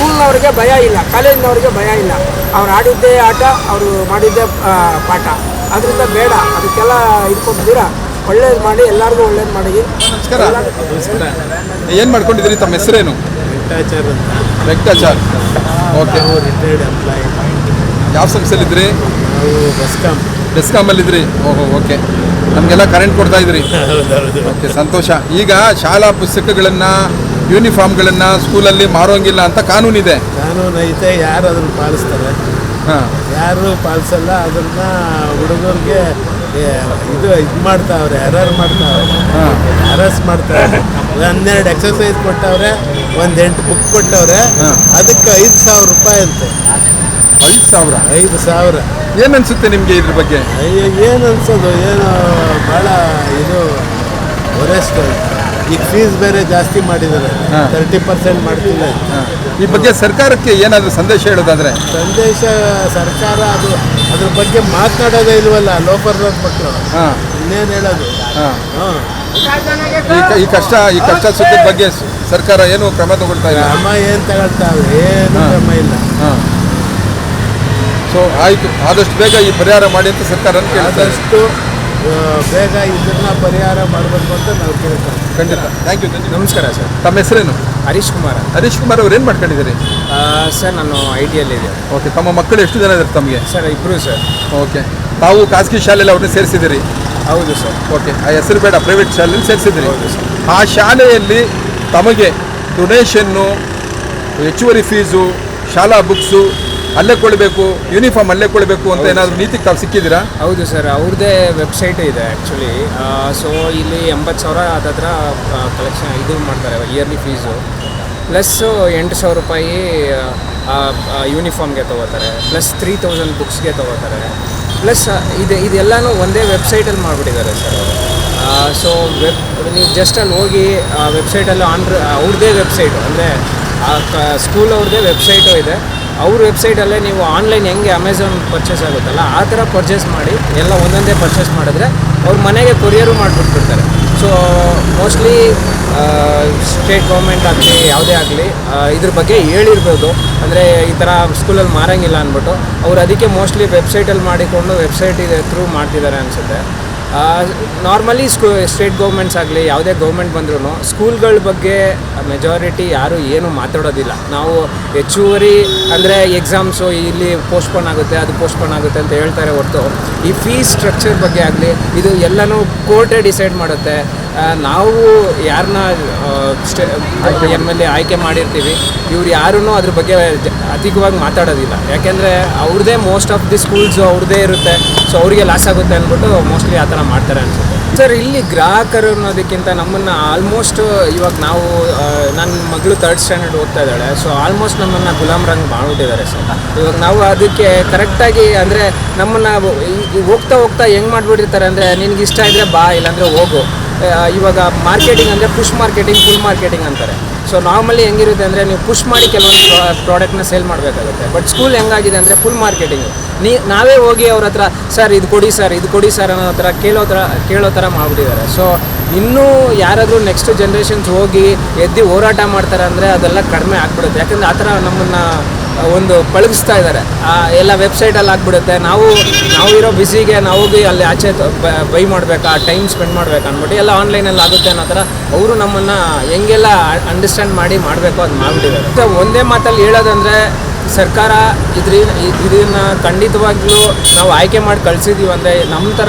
ಸ್ಕೂಲ್ನವ್ರಿಗೆ ಭಯ ಇಲ್ಲ ಕಾಲೇಜಿನವ್ರಿಗೆ ಭಯ ಇಲ್ಲ. ಅವ್ರು ಆಡಿದ್ದೇ ಆಟ ಅವರು ಮಾಡಿದ್ದೇ ಪಾಠ. ಅದರಿಂದ ಬೇಡ ಅದಕ್ಕೆಲ್ಲ ಇದು ಕೊಟ್ಟಿದ್ದೀರಾ ಒಳ್ಳೇದು ಮಾಡಿ ಎಲ್ಲರಿಗೂ ಒಳ್ಳೇದು ಮಾಡಿ. ನಮಸ್ಕಾರ. ಏನು ಮಾಡ್ಕೊಂಡಿದ್ದೀರಿ? ತಮ್ಮ ಹೆಸರೇನು? ವೆಂಕಟಾಚಾರ್ ಅಂತ. ವೆಂಕಟಾಚಾರ್. ಓಕೆ. ನಾವು ರಿಟೈರ್ಡ್ ಎಂಪ್ಲಾಯಿ ಯಾವ ಸಂಸ್ಥೆಲಿದ್ರಿ ನಾವು ಬೆಸ್ಕಾಮ್ ಬೆಸ್ಕಾಮಲ್ಲಿದ್ರಿ ಓಹೋ ಓಕೆ. ನಮಗೆಲ್ಲ ಕರೆಂಟ್ ಕೊಡ್ತಾ ಇದ್ರಿ ಓಕೆ ಸಂತೋಷ. ಈಗ ಶಾಲಾ ಪುಸ್ತಕಗಳನ್ನು ಯೂನಿಫಾರ್ಮ್ಗಳನ್ನು ಸ್ಕೂಲಲ್ಲಿ ಮಾರೋಂಗಿಲ್ಲ ಅಂತ ಕಾನೂನಿದೆ. ಕಾನೂನು ಐತೆ ಯಾರು ಅದನ್ನ ಪಾಲಿಸ್ತಾರೆ. ಹಾಂ. ಯಾರು ಪಾಲಿಸಲ್ಲ ಅದನ್ನ ಹುಡುಗರಿಗೆ ಇದು ಇದು ಮಾಡ್ತಾವ್ರೆ ಎರರ್ ಮಾಡ್ತಾವ್ರೆ ಹಾಂ. ಮಾಡ್ತಾವ್ರೆ. ಮಾಡ್ತಾರೆ ಹನ್ನೆರಡು ಎಕ್ಸಸೈಸ್ ಕೊಟ್ಟವ್ರೆ ಒಂದು ಎಂಟು ಬುಕ್ ಕೊಟ್ಟವ್ರೆ ಅದಕ್ಕೆ ಐದು ಸಾವಿರ ರೂಪಾಯಿ ಅಂತೆ. ಐದು ಸಾವಿರ? ಐದು ಸಾವಿರ. ಏನನ್ಸುತ್ತೆ ಅನ್ಸುತ್ತೆ ನಿಮಗೆ ಇದ್ರ ಬಗ್ಗೆ? ಅಯ್ಯೋ ಏನು ಅನ್ಸೋದು ಏನು ಭಾಳ ಇದು ವರೆಸ್ಟ್ ಈಗ ಫೀಸ್ ಬೇರೆ ಜಾಸ್ತಿ ಮಾಡಿದ್ದಾರೆ. ತರ್ಟಿ ಪರ್ಸೆಂಟ್ ಮಾಡ್ತಿಲ್ಲ. ಈ ಬಗ್ಗೆ ಸರ್ಕಾರಕ್ಕೆ ಏನಾದರೂ ಸಂದೇಶ ಹೇಳೋದಾದ್ರೆ? ಸಂದೇಶ ಸರ್ಕಾರ ಅದು ಅದ್ರ ಬಗ್ಗೆ ಮಾತನಾಡೋದೇ ಇಲ್ವಲ್ಲ ಲೋಕರ್ ಮಕ್ಕಳು ಹಾಂ. ಇನ್ನೇನು ಹೇಳೋದು? ಹಾಂ. ಈ ಕ- ಈ ಕಷ್ಟ ಈ ಕಷ್ಟ ಸುಖದ ಬಗ್ಗೆ ಸ- ಸರ್ಕಾರ ಏನು ಕ್ರಮ ತಗೊಳ್ತಾ ಇಲ್ಲ? ಅಮ್ಮ ಏನು ತಗೊಳ್ತಾವೆ ಏನು ಹಾ. ಕ್ರಮ ಇಲ್ಲ. ಹಾಂ. ಸೊ ಆಯಿತು. ಆದಷ್ಟು ಬೇಗ ಈ ಪರಿಹಾರ ಮಾಡಿ ಅಂತ ಸರ್ಕಾರ ಕೇಳ್ತಾರೆ ಆದಷ್ಟು ಬೇಗ ಇದನ್ನ ಪರಿಹಾರ ಮಾಡಬೇಕು ಅಂತ ನಾವು ಕೇಳ್ತೇವೆ ಖಂಡಿತ. ಥ್ಯಾಂಕ್ ಯು ನಮಸ್ಕಾರ ಸರ್. ತಮ್ಮ ಹೆಸರೇನು? ಹರೀಶ್ ಕುಮಾರ್ ಹರೀಶ್ ಕುಮಾರ್ ಅವ್ರು ಏನು ಮಾಡ್ಕೊಂಡಿದ್ದೀರಿ? ಸರ್ ನಾನು ಐ ಟಿಯಲ್ಲಿದೆ ಓಕೆ ತಮ್ಮ ಮಕ್ಕಳು ಎಷ್ಟು ಜನ ಇದ್ದಾರೆ ತಮಗೆ? ಸರ್ ಇಬ್ಬರು ಸರ್. ಓಕೆ ತಾವು ಖಾಸಗಿ ಶಾಲೆಯಲ್ಲಿ ಅವ್ರನ್ನ ಸೇರಿಸಿದ್ದೀರಿ? ಹೌದು ಸರ್. ಓಕೆ ಆ ಹೆಸರು ಬೇಡ ಪ್ರೈವೇಟ್ ಶಾಲೆಯಲ್ಲಿ ಸೇರಿಸಿದ್ದೀರಿ. ಹೌದು ಸರ್. ಆ ಶಾಲೆಯಲ್ಲಿ ತಮಗೆ ಡೊನೇಷನ್ನು ಹೆಚ್ಚುವರಿ ಫೀಸು ಶಾಲಾ ಬುಕ್ಸು ಅಲ್ಲೇ ಕೊಡಬೇಕು ಯೂನಿಫಾರ್ಮ್ ಅಲ್ಲೇ ಕೊಡಬೇಕು ಅಂತ ಏನಾದರೂ ನೀತಿ ತಾವು ಸಿಕ್ಕಿದ್ದೀರಾ? ಹೌದು ಸರ್ ಅವ್ರದ್ದೇ ವೆಬ್ಸೈಟ್ ಇದೆ ಆ್ಯಕ್ಚುಲಿ ಸೊ ಇಲ್ಲಿ ಎಂಬತ್ತು ಸಾವಿರ ಅದತ್ರ ಕಲೆಕ್ಷನ್ ಇದು ಮಾಡ್ತಾರೆ ಇಯರ್ಲಿ ಫೀಸು ಪ್ಲಸ್ ಎಂಟು ಸಾವಿರ ರೂಪಾಯಿ ಯೂನಿಫಾರ್ಮ್ಗೆ ತೊಗೋತಾರೆ. ಪ್ಲಸ್ ತ್ರೀ ತೌಸಂಡ್ ಬುಕ್ಸ್ಗೆ ತೊಗೋತಾರೆ. ಪ್ಲಸ್ ಇದು ಇದೆಲ್ಲನೂ ಒಂದೇ ವೆಬ್ಸೈಟಲ್ಲಿ ಮಾಡಿಬಿಟ್ಟಿದ್ದಾರೆ ಸರ್ ಸೊ ವೆಬ್ ನೀವು ಜಸ್ಟ್ ಅಲ್ಲಿ ಹೋಗಿ ಆ ವೆಬ್ಸೈಟಲ್ಲಿ ಆನ್ ಅವ್ರದ್ದೇ ವೆಬ್ಸೈಟು ಅಂದರೆ ಆ ಸ್ಕೂಲ್ ಅವ್ರದ್ದೇ ವೆಬ್ಸೈಟು ಇದೆ. ಅವ್ರ ವೆಬ್ಸೈಟಲ್ಲೇ ನೀವು ಆನ್ಲೈನ್ ಹೆಂಗೆ ಅಮೆಝಾನ್ ಪರ್ಚೇಸ್ ಆಗುತ್ತಲ್ಲ, ಆ ಥರ ಪರ್ಚೇಸ್ ಮಾಡಿ, ಎಲ್ಲ ಒಂದೊಂದೇ ಪರ್ಚೇಸ್ ಮಾಡಿದ್ರೆ ಅವ್ರ ಮನೆಗೆ ಕೊರಿಯರು ಮಾಡಿಬಿಟ್ಬಿಡ್ತಾರೆ. ಸೊ ಮೋಸ್ಟ್ಲಿ ಸ್ಟೇಟ್ ಗೌರ್ಮೆಂಟ್ ಆಗಲಿ, ಯಾವುದೇ ಆಗಲಿ ಇದ್ರ ಬಗ್ಗೆ ಹೇಳಿರ್ಬೋದು. ಅಂದರೆ ಈ ಥರ ಸ್ಕೂಲಲ್ಲಿ ಮಾರಂಗಿಲ್ಲ ಅಂದ್ಬಿಟ್ಟು, ಅವ್ರು ಅದಕ್ಕೆ ಮೋಸ್ಟ್ಲಿ ವೆಬ್ಸೈಟಲ್ಲಿ ಮಾಡಿಕೊಂಡು ವೆಬ್ಸೈಟ್ ಇದೆ ಥ್ರೂ ಮಾಡ್ತಿದ್ದಾರೆ ಅನಿಸುತ್ತೆ. ನಾರ್ಮಲಿ ಸ್ಕೂ ಸ್ಟೇಟ್ ಗೌರ್ಮೆಂಟ್ಸ್ ಆಗಲಿ ಯಾವುದೇ ಗೌರ್ಮೆಂಟ್ ಬಂದ್ರೂ ಸ್ಕೂಲ್ಗಳ ಬಗ್ಗೆ ಮೆಜಾರಿಟಿ ಯಾರು ಏನು ಮಾತಾಡೋದಿಲ್ಲ. ನಾವು ಹೆಚ್ಚುವರಿ ಅಂದರೆ ಎಕ್ಸಾಮ್ಸು ಇಲ್ಲಿ ಪೋಸ್ಟ್ಪೋನ್ ಆಗುತ್ತೆ, ಅದು ಪೋಸ್ಟ್ಪೋನ್ ಆಗುತ್ತೆ ಅಂತ ಹೇಳ್ತಾರೆ ಹೊರತು. ಈ ಫೀಸ್ ಸ್ಟ್ರಕ್ಚರ್ ಬಗ್ಗೆ ಆಗಲಿ ಇದು ಎಲ್ಲನೂ ಕೋರ್ಟೇ ಡಿಸೈಡ್ ಮಾಡುತ್ತೆ. ನಾವು ಯಾರನ್ನ ಎಂ ಎಲ್ ಎ ಆಯ್ಕೆ ಮಾಡಿರ್ತೀವಿ, ಇವ್ರು ಯಾರೂ ಅದ್ರ ಬಗ್ಗೆ ಅಧಿಕವಾಗಿ ಮಾತಾಡೋದಿಲ್ಲ. ಯಾಕೆಂದರೆ ಅವ್ರದ್ದೇ ಮೋಸ್ಟ್ ಆಫ್ ದಿ ಸ್ಕೂಲ್ಸು ಅವ್ರದ್ದೇ ಇರುತ್ತೆ. ಸೊ ಅವರಿಗೆ ಲಾಸ್ ಆಗುತ್ತೆ ಅಂದ್ಬಿಟ್ಟು ಮೋಸ್ಟ್ಲಿ ಆ ಥರ ಮಾಡ್ತಾರೆ ಅನಿಸುತ್ತೆ. ಸರ್ ಇಲ್ಲಿ ಗ್ರಾಹಕರು ಅನ್ನೋದಕ್ಕಿಂತ ನಮ್ಮನ್ನು ಆಲ್ಮೋಸ್ಟ್ ಇವಾಗ ನಾವು ನನ್ನ ಮಗಳು ತರ್ಡ್ ಸ್ಟ್ಯಾಂಡರ್ಡ್ ಓದ್ತಾ ಇದ್ದಾಳೆ. ಸೊ ಆಲ್ಮೋಸ್ಟ್ ನಮ್ಮನ್ನು ಗುಲಾಮ್ರಂಗ್ ಮಾಡಿಬಿಟ್ಟಿದ್ದಾರೆ ಸರ್ ಇವಾಗ ನಾವು ಅದಕ್ಕೆ ಕರೆಕ್ಟಾಗಿ ಅಂದರೆ ನಮ್ಮನ್ನು ಹೋಗ್ತಾ ಹೋಗ್ತಾ ಹೆಂಗೆ ಮಾಡಿಬಿಟ್ಟಿರ್ತಾರೆ ಅಂದರೆ ನಿನಗೆ ಇಷ್ಟ ಇದ್ದರೆ ಬಾ, ಇಲ್ಲಾಂದರೆ ಹೋಗು. ಇವಾಗ ಮಾರ್ಕೆಟಿಂಗ್ ಅಂದರೆ ಪುಷ್ ಮಾರ್ಕೆಟಿಂಗ್ ಫುಲ್ ಮಾರ್ಕೆಟಿಂಗ್ ಅಂತಾರೆ. ಸೊ ನಾರ್ಮಲಿ ಹೆಂಗಿರುತ್ತೆ ಅಂದರೆ ನೀವು ಪುಷ್ ಮಾಡಿ ಕೆಲವೊಂದು ಪ್ರಾಡಕ್ಟ್ನ ಸೇಲ್ ಮಾಡಬೇಕಾಗುತ್ತೆ. ಬಟ್ ಸ್ಕೂಲ್ ಹೆಂಗಾಗಿದೆ ಅಂದರೆ ಫುಲ್ ಮಾರ್ಕೆಟಿಂಗ್ ನೀ, ನಾವೇ ಹೋಗಿ ಅವ್ರ ಹತ್ರ ಸರ್ ಇದು ಕೊಡಿ ಸರ್ ಇದು ಕೊಡಿ ಸರ್ ಅನ್ನೋ ಹತ್ರ ಕೇಳೋ ಥರ ಕೇಳೋ ಥರ ಮಾಡಿಬಿಟ್ಟಿದ್ದಾರೆ. ಸೊ ಇನ್ನೂ ಯಾರಾದರೂ ನೆಕ್ಸ್ಟ್ ಜನ್ರೇಷನ್ಸ್ ಹೋಗಿ ಎದ್ದು ಹೋರಾಟ ಮಾಡ್ತಾರೆ ಅಂದರೆ ಅದೆಲ್ಲ ಕಡಿಮೆ ಆಗ್ಬಿಡುತ್ತೆ. ಯಾಕಂದರೆ ಆ ಥರ ನಮ್ಮನ್ನು ಒಂದು ಪಳಗಿಸ್ತಾ ಇದ್ದಾರೆ. ಆ, ಎಲ್ಲ ವೆಬ್ಸೈಟಲ್ಲಿ ಆಗ್ಬಿಡುತ್ತೆ. ನಾವು ನಾವು ಇರೋ ಬಿಸಿಗೆ ನಾವು ಹೋಗಿ ಅಲ್ಲಿ ಆಚೆ ಬೈ ಮಾಡಬೇಕಾ ಟೈಮ್ ಸ್ಪೆಂಡ್ ಮಾಡ್ಬೇಕು ಅಂದ್ಬಿಟ್ಟು ಎಲ್ಲ ಆನ್ಲೈನಲ್ಲಿ ಆಗುತ್ತೆ ಅನ್ನೋ ಥರ ಅವರು ನಮ್ಮನ್ನು ಹೆಂಗೆಲ್ಲ ಅಂಡರ್ಸ್ಟ್ಯಾಂಡ್ ಮಾಡಿ ಮಾಡಬೇಕು ಅದು ಮಾಡಿಬಿಟ್ಟಿದ್ದಾರೆ. ಒಂದೇ ಮಾತಲ್ಲಿ ಹೇಳೋದಂದರೆ, ಸರ್ಕಾರ ಇದ್ರ ಇದನ್ನ ಖಂಡಿತವಾಗಿಯೂ ನಾವು ಆಯ್ಕೆ ಮಾಡಿ ಕಳಿಸಿದ್ದೀವಿ ಅಂದರೆ ನಮ್ಮ ಥರ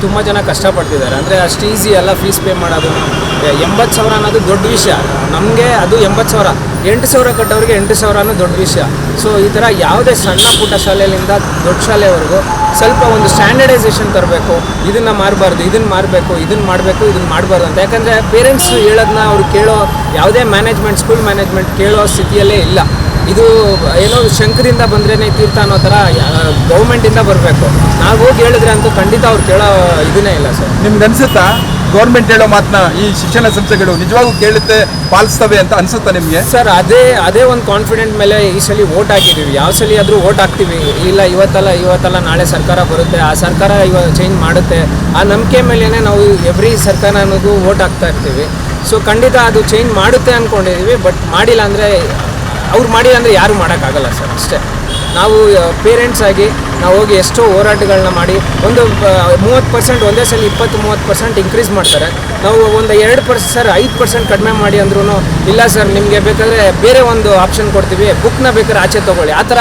ತುಂಬ ಜನ ಕಷ್ಟಪಡ್ತಿದ್ದಾರೆ. ಅಂದರೆ ಅಷ್ಟು ಈಸಿ ಎಲ್ಲ ಫೀಸ್ ಪೇ ಮಾಡೋದು. ಎಂಬತ್ತು ಸಾವಿರ ಅನ್ನೋದು ದೊಡ್ಡ ವಿಷಯ. ನಮಗೆ ಅದು ಎಂಬತ್ತು ಸಾವಿರ. ಎಂಟು ಸಾವಿರ ಕಟ್ಟೋರಿಗೆ ಎಂಟು ಸಾವಿರನೂ ದೊಡ್ಡ ವಿಷಯ. ಸೊ ಈ ಥರ ಯಾವುದೇ ಸಣ್ಣ ಪುಟ್ಟ ಶಾಲೆಯಿಂದ ದೊಡ್ಡ ಶಾಲೆವರೆಗೂ ಸ್ವಲ್ಪ ಒಂದು ಸ್ಟ್ಯಾಂಡರ್ಡೈಸೇಷನ್ ತರಬೇಕು. ಇದನ್ನು ಮಾರಬಾರ್ದು, ಇದನ್ನು ಮಾಡಬೇಕು ಇದನ್ನು ಮಾಡಬೇಕು, ಇದನ್ನು ಮಾಡಬಾರ್ದು ಅಂತ. ಯಾಕಂದರೆ ಪೇರೆಂಟ್ಸ್ ಹೇಳೋದನ್ನ ಅವ್ರು ಕೇಳೋ ಯಾವುದೇ ಮ್ಯಾನೇಜ್ಮೆಂಟ್ ಸ್ಕೂಲ್ ಮ್ಯಾನೇಜ್ಮೆಂಟ್ ಕೇಳೋ ಸ್ಥಿತಿಯಲ್ಲೇ ಇಲ್ಲ. ಇದು ಏನೋ ಶಂಕರಿಂದ ಬಂದ್ರೇ ತೀರ್ಥ ಅನ್ನೋ ಥರ ಗೌರ್ಮೆಂಟಿಂದ ಬರಬೇಕು. ನಾವು ಹೋಗಿ ಹೇಳಿದ್ರೆ ಅಂತೂ ಖಂಡಿತ ಅವ್ರು ಕೇಳೋ ಇದನ್ನೇ ಇಲ್ಲ ಸರ್. ನಿಮ್ಗೆ ಅನ್ಸುತ್ತಾ? ಗೌರ್ಮೆಂಟ್ ಹೇಳೋ ಮಾತನ್ನ ಈ ಶಿಕ್ಷಣ ಸಂಸ್ಥೆಗಳು ನಿಜವಾಗೂ ಕೇಳುತ್ತೆ, ಪಾಲಿಸ್ತವೆ ಅಂತ ಅನ್ಸುತ್ತಾ ನಿಮಗೆ? ಸರ್, ಅದೇ ಅದೇ ಒಂದು ಕಾನ್ಫಿಡೆಂಟ್ ಮೇಲೆ ಈ ಸಲ ವೋಟ್ ಹಾಕಿದ್ದೀವಿ ಯಾವ ಸಲ ಆದರೂ ವೋಟ್ ಹಾಕ್ತೀವಿ. ಇಲ್ಲ, ಇವತ್ತಲ್ಲ ಇವತ್ತಲ್ಲ, ನಾಳೆ ಸರ್ಕಾರ ಬರುತ್ತೆ. ಆ ಸರ್ಕಾರ ಇವಾಗ ಚೇಂಜ್ ಮಾಡುತ್ತೆ. ಆ ನಂಬಿಕೆ ಮೇಲೇ ನಾವು ಎವ್ರಿ ಸರ್ಕಾರ ಅನ್ನೋದು ವೋಟ್ ಹಾಕ್ತಾ ಇರ್ತೀವಿ. ಸೊ ಖಂಡಿತ ಅದು ಚೇಂಜ್ ಮಾಡುತ್ತೆ ಅಂದ್ಕೊಂಡಿದ್ದೀವಿ ಬಟ್ ಮಾಡಿಲ್ಲ ಅಂದರೆ, ಅವ್ರು ಮಾಡಿಲ್ಲ ಅಂದರೆ ಯಾರು ಮಾಡೋಕ್ಕಾಗಲ್ಲ ಸರ್, ಅಷ್ಟೇ. ನಾವು ಪೇರೆಂಟ್ಸ್ ಆಗಿ ನಾವು ಹೋಗಿ ಎಷ್ಟೋ ಹೋರಾಟಗಳನ್ನ ಮಾಡಿ ಒಂದು ಮೂವತ್ತು ಪರ್ಸೆಂಟ್ ಒಂದೇ ಸಲ ಇಪ್ಪತ್ತು ಮೂವತ್ತು ಪರ್ಸೆಂಟ್ ಇನ್ಕ್ರೀಸ್ ಮಾಡ್ತಾರೆ. ನಾವು ಒಂದು ಎರಡು ಪರ್ಸೆಂಟ್ ಸರ್ ಐದು ಪರ್ಸೆಂಟ್ ಕಡಿಮೆ ಮಾಡಿ ಅಂದ್ರೂ ಇಲ್ಲ ಸರ್ ನಿಮಗೆ ಬೇಕಾದರೆ ಬೇರೆ ಒಂದು ಆಪ್ಷನ್ ಕೊಡ್ತೀವಿ. ಬುಕ್ನ ಬೇಕಾದ್ರೆ ಆಚೆ ತೊಗೊಳ್ಳಿ. ಆ ಥರ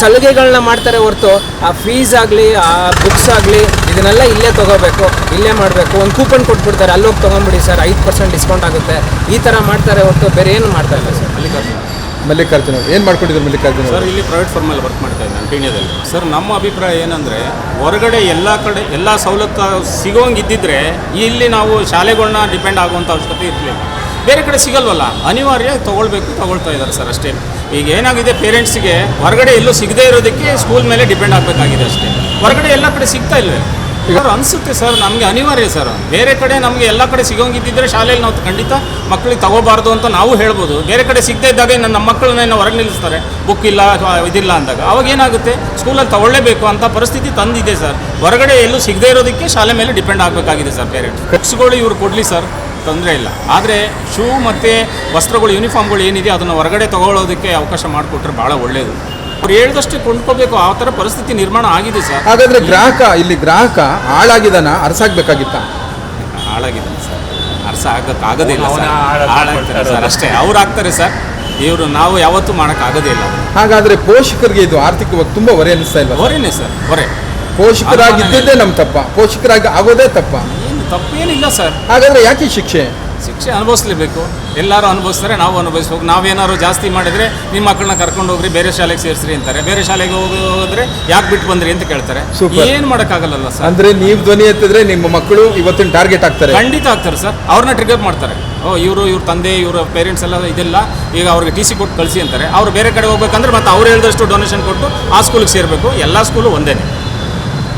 ಸಲುಗೆಗಳನ್ನ ಮಾಡ್ತಾರೆ ಹೊರತು ಆ ಫೀಸ್ ಆಗಲಿ, ಆ ಬುಕ್ಸ್ ಆಗಲಿ, ಇದನ್ನೆಲ್ಲ ಇಲ್ಲೇ ತೊಗೋಬೇಕು, ಇಲ್ಲೇ ಮಾಡಬೇಕು. ಒಂದು ಕೂಪನ್ ಕೊಟ್ಬಿಡ್ತಾರೆ. ಅಲ್ಲೋಗಿ ತೊಗೊಂಬಿಡಿ ಸರ್ ಐದು ಪರ್ಸೆಂಟ್ ಡಿಸ್ಕೌಂಟ್ ಆಗುತ್ತೆ. ಈ ಥರ ಮಾಡ್ತಾರೆ ಹೊರತು ಬೇರೆ ಏನು ಮಾಡ್ತಾ ಇಲ್ಲ ಸರ್ ಮಲ್ಲಿಕಾರ್ಜುನ ಮಲ್ಲಿಕಾರ್ಜುನ ಏನು ಮಾಡ್ಕೊಂಡಿದ್ದಾರೆ ಮಲ್ಲಿಕಾರ್ಜುನ ಸರ್ ಇಲ್ಲಿ ಪ್ರೈವೇಟ್ ಫರ್ಮಲ್ಲಿ ವರ್ಕ್ ಮಾಡ್ತಾ ಇದ್ದಾನೆ ಪೀಣ್ಯದಲ್ಲಿ. ಸರ್ ನಮ್ಮ ಅಭಿಪ್ರಾಯ ಏನಂದರೆ ಹೊರಗಡೆ ಎಲ್ಲ ಕಡೆ ಎಲ್ಲ ಸವಲತ್ತು ಸಿಗೋಂಗೆ ಇದ್ದಿದ್ರೆ ಇಲ್ಲಿ ನಾವು ಶಾಲೆಗಳನ್ನ ಡಿಪೆಂಡ್ ಆಗುವಂಥ ಅವಶ್ಯಕತೆ ಇರಲಿಲ್ಲ. ಬೇರೆ ಕಡೆ ಸಿಗಲ್ವಲ್ಲ? ಅನಿವಾರ್ಯ ತೊಗೊಳ್ಬೇಕು ತೊಗೊಳ್ತಾ ಇದ್ದಾರೆ ಸರ್ ಅಷ್ಟೇ. ಈಗ ಏನಾಗಿದೆ ಪೇರೆಂಟ್ಸಿಗೆ ಹೊರಗಡೆ ಎಲ್ಲೂ ಸಿಗದೇ ಇರೋದಕ್ಕೆ ಸ್ಕೂಲ್ ಮೇಲೆ ಡಿಪೆಂಡ್ ಆಗಬೇಕಾಗಿದೆ ಅಷ್ಟೇ. ಹೊರಗಡೆ ಎಲ್ಲ ಕಡೆ ಸಿಗ್ತಾ ಇಲ್ವೇ? ಸರ್ ಅನಿಸುತ್ತೆ ಸರ್? ನಮಗೆ ಅನಿವಾರ್ಯ ಸರ್. ಬೇರೆ ಕಡೆ ನಮಗೆ ಎಲ್ಲ ಕಡೆ ಸಿಗೋಂಗಿದ್ದಿದ್ರೆ ಶಾಲೆಯಲ್ಲಿ ನಾವು ಖಂಡಿತ ಮಕ್ಕಳಿಗೆ ತಗೋಬಾರ್ದು ಅಂತ ನಾವು ಹೇಳ್ಬೋದು. ಬೇರೆ ಕಡೆ ಸಿಗದೇ ಇದ್ದಾಗ ನನ್ನ ನಮ್ಮ ಮಕ್ಕಳನ್ನ ಹೊರಗೆ ನಿಲ್ಲಿಸ್ತಾರೆ. ಬುಕ್ ಇಲ್ಲ ಇದಿಲ್ಲ ಅಂದಾಗ. ಅವಾಗ ಏನಾಗುತ್ತೆ? ಸ್ಕೂಲಲ್ಲಿ ತಗೊಳ್ಳೇಬೇಕು ಅಂತ ಪರಿಸ್ಥಿತಿ ತಂದಿದೆ ಸರ್. ಹೊರಗಡೆ ಎಲ್ಲೂ ಸಿಗದೇ ಇರೋದಕ್ಕೆ ಶಾಲೆ ಮೇಲೆ ಡಿಪೆಂಡ್ ಆಗಬೇಕಾಗಿದೆ ಸರ್ ಪೇರೆಂಟ್ಸ್ ಬುಕ್ಸ್ಗಳು ಇವರು ಕೊಡಲಿ ಸರ್. ತೊಂದರೆ ಇಲ್ಲ. ಆದರೆ ಶೂ ಮತ್ತು ವಸ್ತ್ರಗಳು ಯೂನಿಫಾರ್ಮ್ಗಳು ಏನಿದೆ, ಅದನ್ನು ಹೊರಗಡೆ ತಗೊಳ್ಳೋದಕ್ಕೆ ಅವಕಾಶ ಮಾಡಿಕೊಟ್ರೆ ಭಾಳ ಒಳ್ಳೆಯದು ಅವ್ರು ಹೇಳಿದಷ್ಟು ಕೊಂಡ್ಕೋಬೇಕು ಆ ಥರ ಪರಿಸ್ಥಿತಿ ನಿರ್ಮಾಣ ಆಗಿದೆ ಸರ್. ಹಾಗಾದ್ರೆ ಗ್ರಾಹಕ ಇಲ್ಲಿ ಗ್ರಾಹಕ ಹಾಳಾಗಿದಾನ ಅರಸಾಗ್ಬೇಕಾಗಿತ್ತ? ಹಾಳಾಗಿದ್ದಾನೆ ಸರ್. ಅರ್ಸ ಆಗಕ್ಕೆ ಆಗೋದಿಲ್ಲ ಸರ್. ಹಾಳಾಗ್ತಾರೆ ಸರ್. ಅಷ್ಟೇ ಅವ್ರು ಆಗ್ತಾರೆ ಸರ್. ಇವರು ನಾವು ಯಾವತ್ತೂ ಮಾಡೋಕ್ಕಾಗೋದೇ ಇಲ್ಲ. ಹಾಗಾದ್ರೆ ಪೋಷಕರಿಗೆ ಇದು ಆರ್ಥಿಕವಾಗಿ ತುಂಬಾ ಹೊರೆ ಅನಿಸ್ತಾ ಇಲ್ಲ ಹೊರೆನೇ ಸರ್ ಹೊರೆ. ಪೋಷಕರಾಗಿದ್ದೇ ನಮ್ಮ ತಪ್ಪ. ಪೋಷಕರಾಗಿ ಆಗೋದೇ ತಪ್ಪ. ಏನು ತಪ್ಪೇನಿಲ್ಲ ಸರ್. ಹಾಗಾದ್ರೆ ಯಾಕೆ ಶಿಕ್ಷೆ? ಶಿಕ್ಷೆ ಅನುಭವಿಸ್ಲೇಬೇಕು. ಎಲ್ಲರೂ ಅನುಭವಿಸ್ತಾರೆ ನಾವು ಅನುಭವಿಸ್ಬೇಕು. ನಾವೇನಾದ್ರು ಜಾಸ್ತಿ ಮಾಡಿದರೆ ನಿಮ್ಮ ಮಕ್ಕಳನ್ನ ಕರ್ಕೊಂಡು ಹೋಗ್ರಿ ಬೇರೆ ಶಾಲೆಗೆ ಸೇರಿಸ್ರಿ ಅಂತಾರೆ. ಬೇರೆ ಶಾಲೆಗೆ ಹೋಗಿ ಹೋದ್ರೆ ಯಾಕೆ ಬಿಟ್ಟು ಬಂದ್ರಿ ಅಂತ ಕೇಳ್ತಾರೆ. ಏನು ಮಾಡೋಕ್ಕಾಗಲ್ಲ ಸರ್? ಅಂದ್ರೆ ನೀವು ಧ್ವನಿ ಎತ್ತಿದ್ರೆ ನಿಮ್ಮ ಮಕ್ಕಳು ಇವತ್ತಿನ ಟಾರ್ಗೆಟ್ ಆಗ್ತಾರೆ. ಖಂಡಿತ ಆಗ್ತಾರೆ ಸರ್. ಅವ್ರನ್ನ ಟ್ರಿಗರ್ ಮಾಡ್ತಾರೆ. ಓ ಇವರು ಇವ್ರ ತಂದೆ ಇವರ ಪೇರೆಂಟ್ಸ್ ಎಲ್ಲ ಇದೆಲ್ಲ ಈಗ ಅವ್ರಿಗೆ ಟಿ ಸಿ ಕೊಟ್ಟು ಕಳಿಸಿ ಅಂತಾರೆ. ಅವ್ರು ಬೇರೆ ಕಡೆ ಹೋಗ್ಬೇಕಂದ್ರೆ ಮತ್ತೆ ಅವ್ರು ಹೇಳಿದಷ್ಟು ಡೊನೇಷನ್ ಕೊಟ್ಟು ಆ ಸ್ಕೂಲಿಗೆ ಸೇರಬೇಕು. ಎಲ್ಲ ಸ್ಕೂಲು ಒಂದೇನೆ.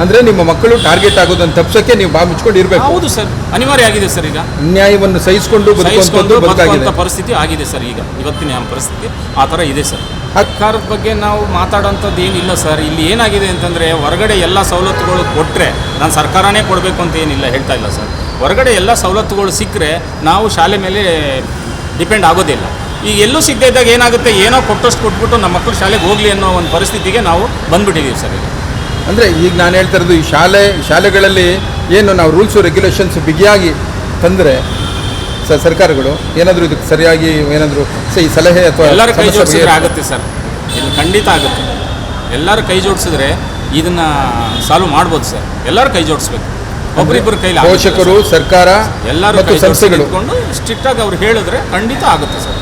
ಅಂದ್ರೆ ನಿಮ್ಮ ಮಕ್ಕಳು ಟಾರ್ಗೆಟ್ ಆಗೋದನ್ನ ತಪ್ಪಿಸಕ್ಕೆ ನೀವು ಬಾ ಮುಚ್ಕೊಂಡು ಇರ್ಬೇಕು. ಹೌದು ಸರ್. ಅನಿವಾರ್ಯ ಆಗಿದೆ ಸರ್ ಈಗ. ನ್ಯಾಯವನ್ನು ಸಹಿಸಿಕೊಂಡು ಬದುಕುವಂಥದ್ದು ಬದುಕಾಗಿದೆ. ಪರಿಸ್ಥಿತಿ ಆಗಿದೆ ಸರ್ ಈಗ. ಇವತ್ತಿನ ಪರಿಸ್ಥಿತಿ ಆ ಥರ ಇದೆ ಸರ್. ಸರ್ಕಾರದ ಬಗ್ಗೆ ನಾವು ಮಾತಾಡೋಂಥದ್ದು ಏನಿಲ್ಲ ಸರ್. ಇಲ್ಲಿ ಏನಾಗಿದೆ ಅಂತಂದರೆ ಹೊರಗಡೆ ಎಲ್ಲ ಸವಲತ್ತುಗಳು ಕೊಟ್ಟರೆ ನಾನು ಸರ್ಕಾರನೇ ಕೊಡಬೇಕು ಅಂತ ಏನಿಲ್ಲ ಹೇಳ್ತಾ ಇಲ್ಲ ಸರ್. ಹೊರಗಡೆ ಎಲ್ಲ ಸವಲತ್ತುಗಳು ಸಿಕ್ಕರೆ ನಾವು ಶಾಲೆ ಮೇಲೆ ಡಿಪೆಂಡ್ ಆಗೋದಿಲ್ಲ ಈಗ ಎಲ್ಲೂ ಸಿಗದೇ ಇದ್ದಾಗ ಏನಾಗುತ್ತೆ? ಏನೋ ಕೊಟ್ಟಷ್ಟು ಕೊಟ್ಬಿಟ್ಟು ನಮ್ಮ ಮಕ್ಕಳು ಶಾಲೆಗೆ ಹೋಗಲಿ ಅನ್ನೋ ಒಂದು ಪರಿಸ್ಥಿತಿಗೆ ನಾವು ಬಂದ್ಬಿಟ್ಟಿದ್ದೀವಿ ಸರ್ ಈಗ. ಅಂದ್ರೆ ಈಗ ನಾನು ಹೇಳ್ತಾ ಇರೋದು ಈ ಶಾಲೆ ಶಾಲೆಗಳಲ್ಲಿ ಏನು ನಾವು ರೂಲ್ಸು ರೆಗ್ಯುಲೇಷನ್ಸ್ ಬಿಗಿಯಾಗಿ ತಂದರೆ ಸ ಸರ್ಕಾರಗಳು ಏನಾದರೂ ಇದಕ್ಕೆ ಸರಿಯಾಗಿ ಏನಾದರೂ ಸ- ಈ ಸಲಹೆ ಅಥವಾ ಎಲ್ಲರೂ ಕೈ ಜೋಡಿಸಿದ್ರೆ ಆಗುತ್ತೆ ಸರ್. ಇದು ಖಂಡಿತ ಆಗುತ್ತೆ. ಎಲ್ಲರೂ ಕೈ ಜೋಡಿಸಿದ್ರೆ ಇದನ್ನು ಸಾಲ್ವ್ ಮಾಡ್ಬೋದು ಸರ್. ಎಲ್ಲರೂ ಕೈ ಜೋಡಿಸ್ಬೇಕು. ಒಬ್ಬರಿಬ್ಬರು ಕೈಲಿ ಪೋಷಕರು ಸರ್ಕಾರ ಎಲ್ಲರೂ ಸಂಸ್ಥೆಗಳು. ನಿಂತ್ಕೊಂಡು ಸ್ಟ್ರಿಕ್ಟಾಗಿ ಅವ್ರು ಹೇಳಿದ್ರೆ ಖಂಡಿತ ಆಗುತ್ತೆ ಸರ್.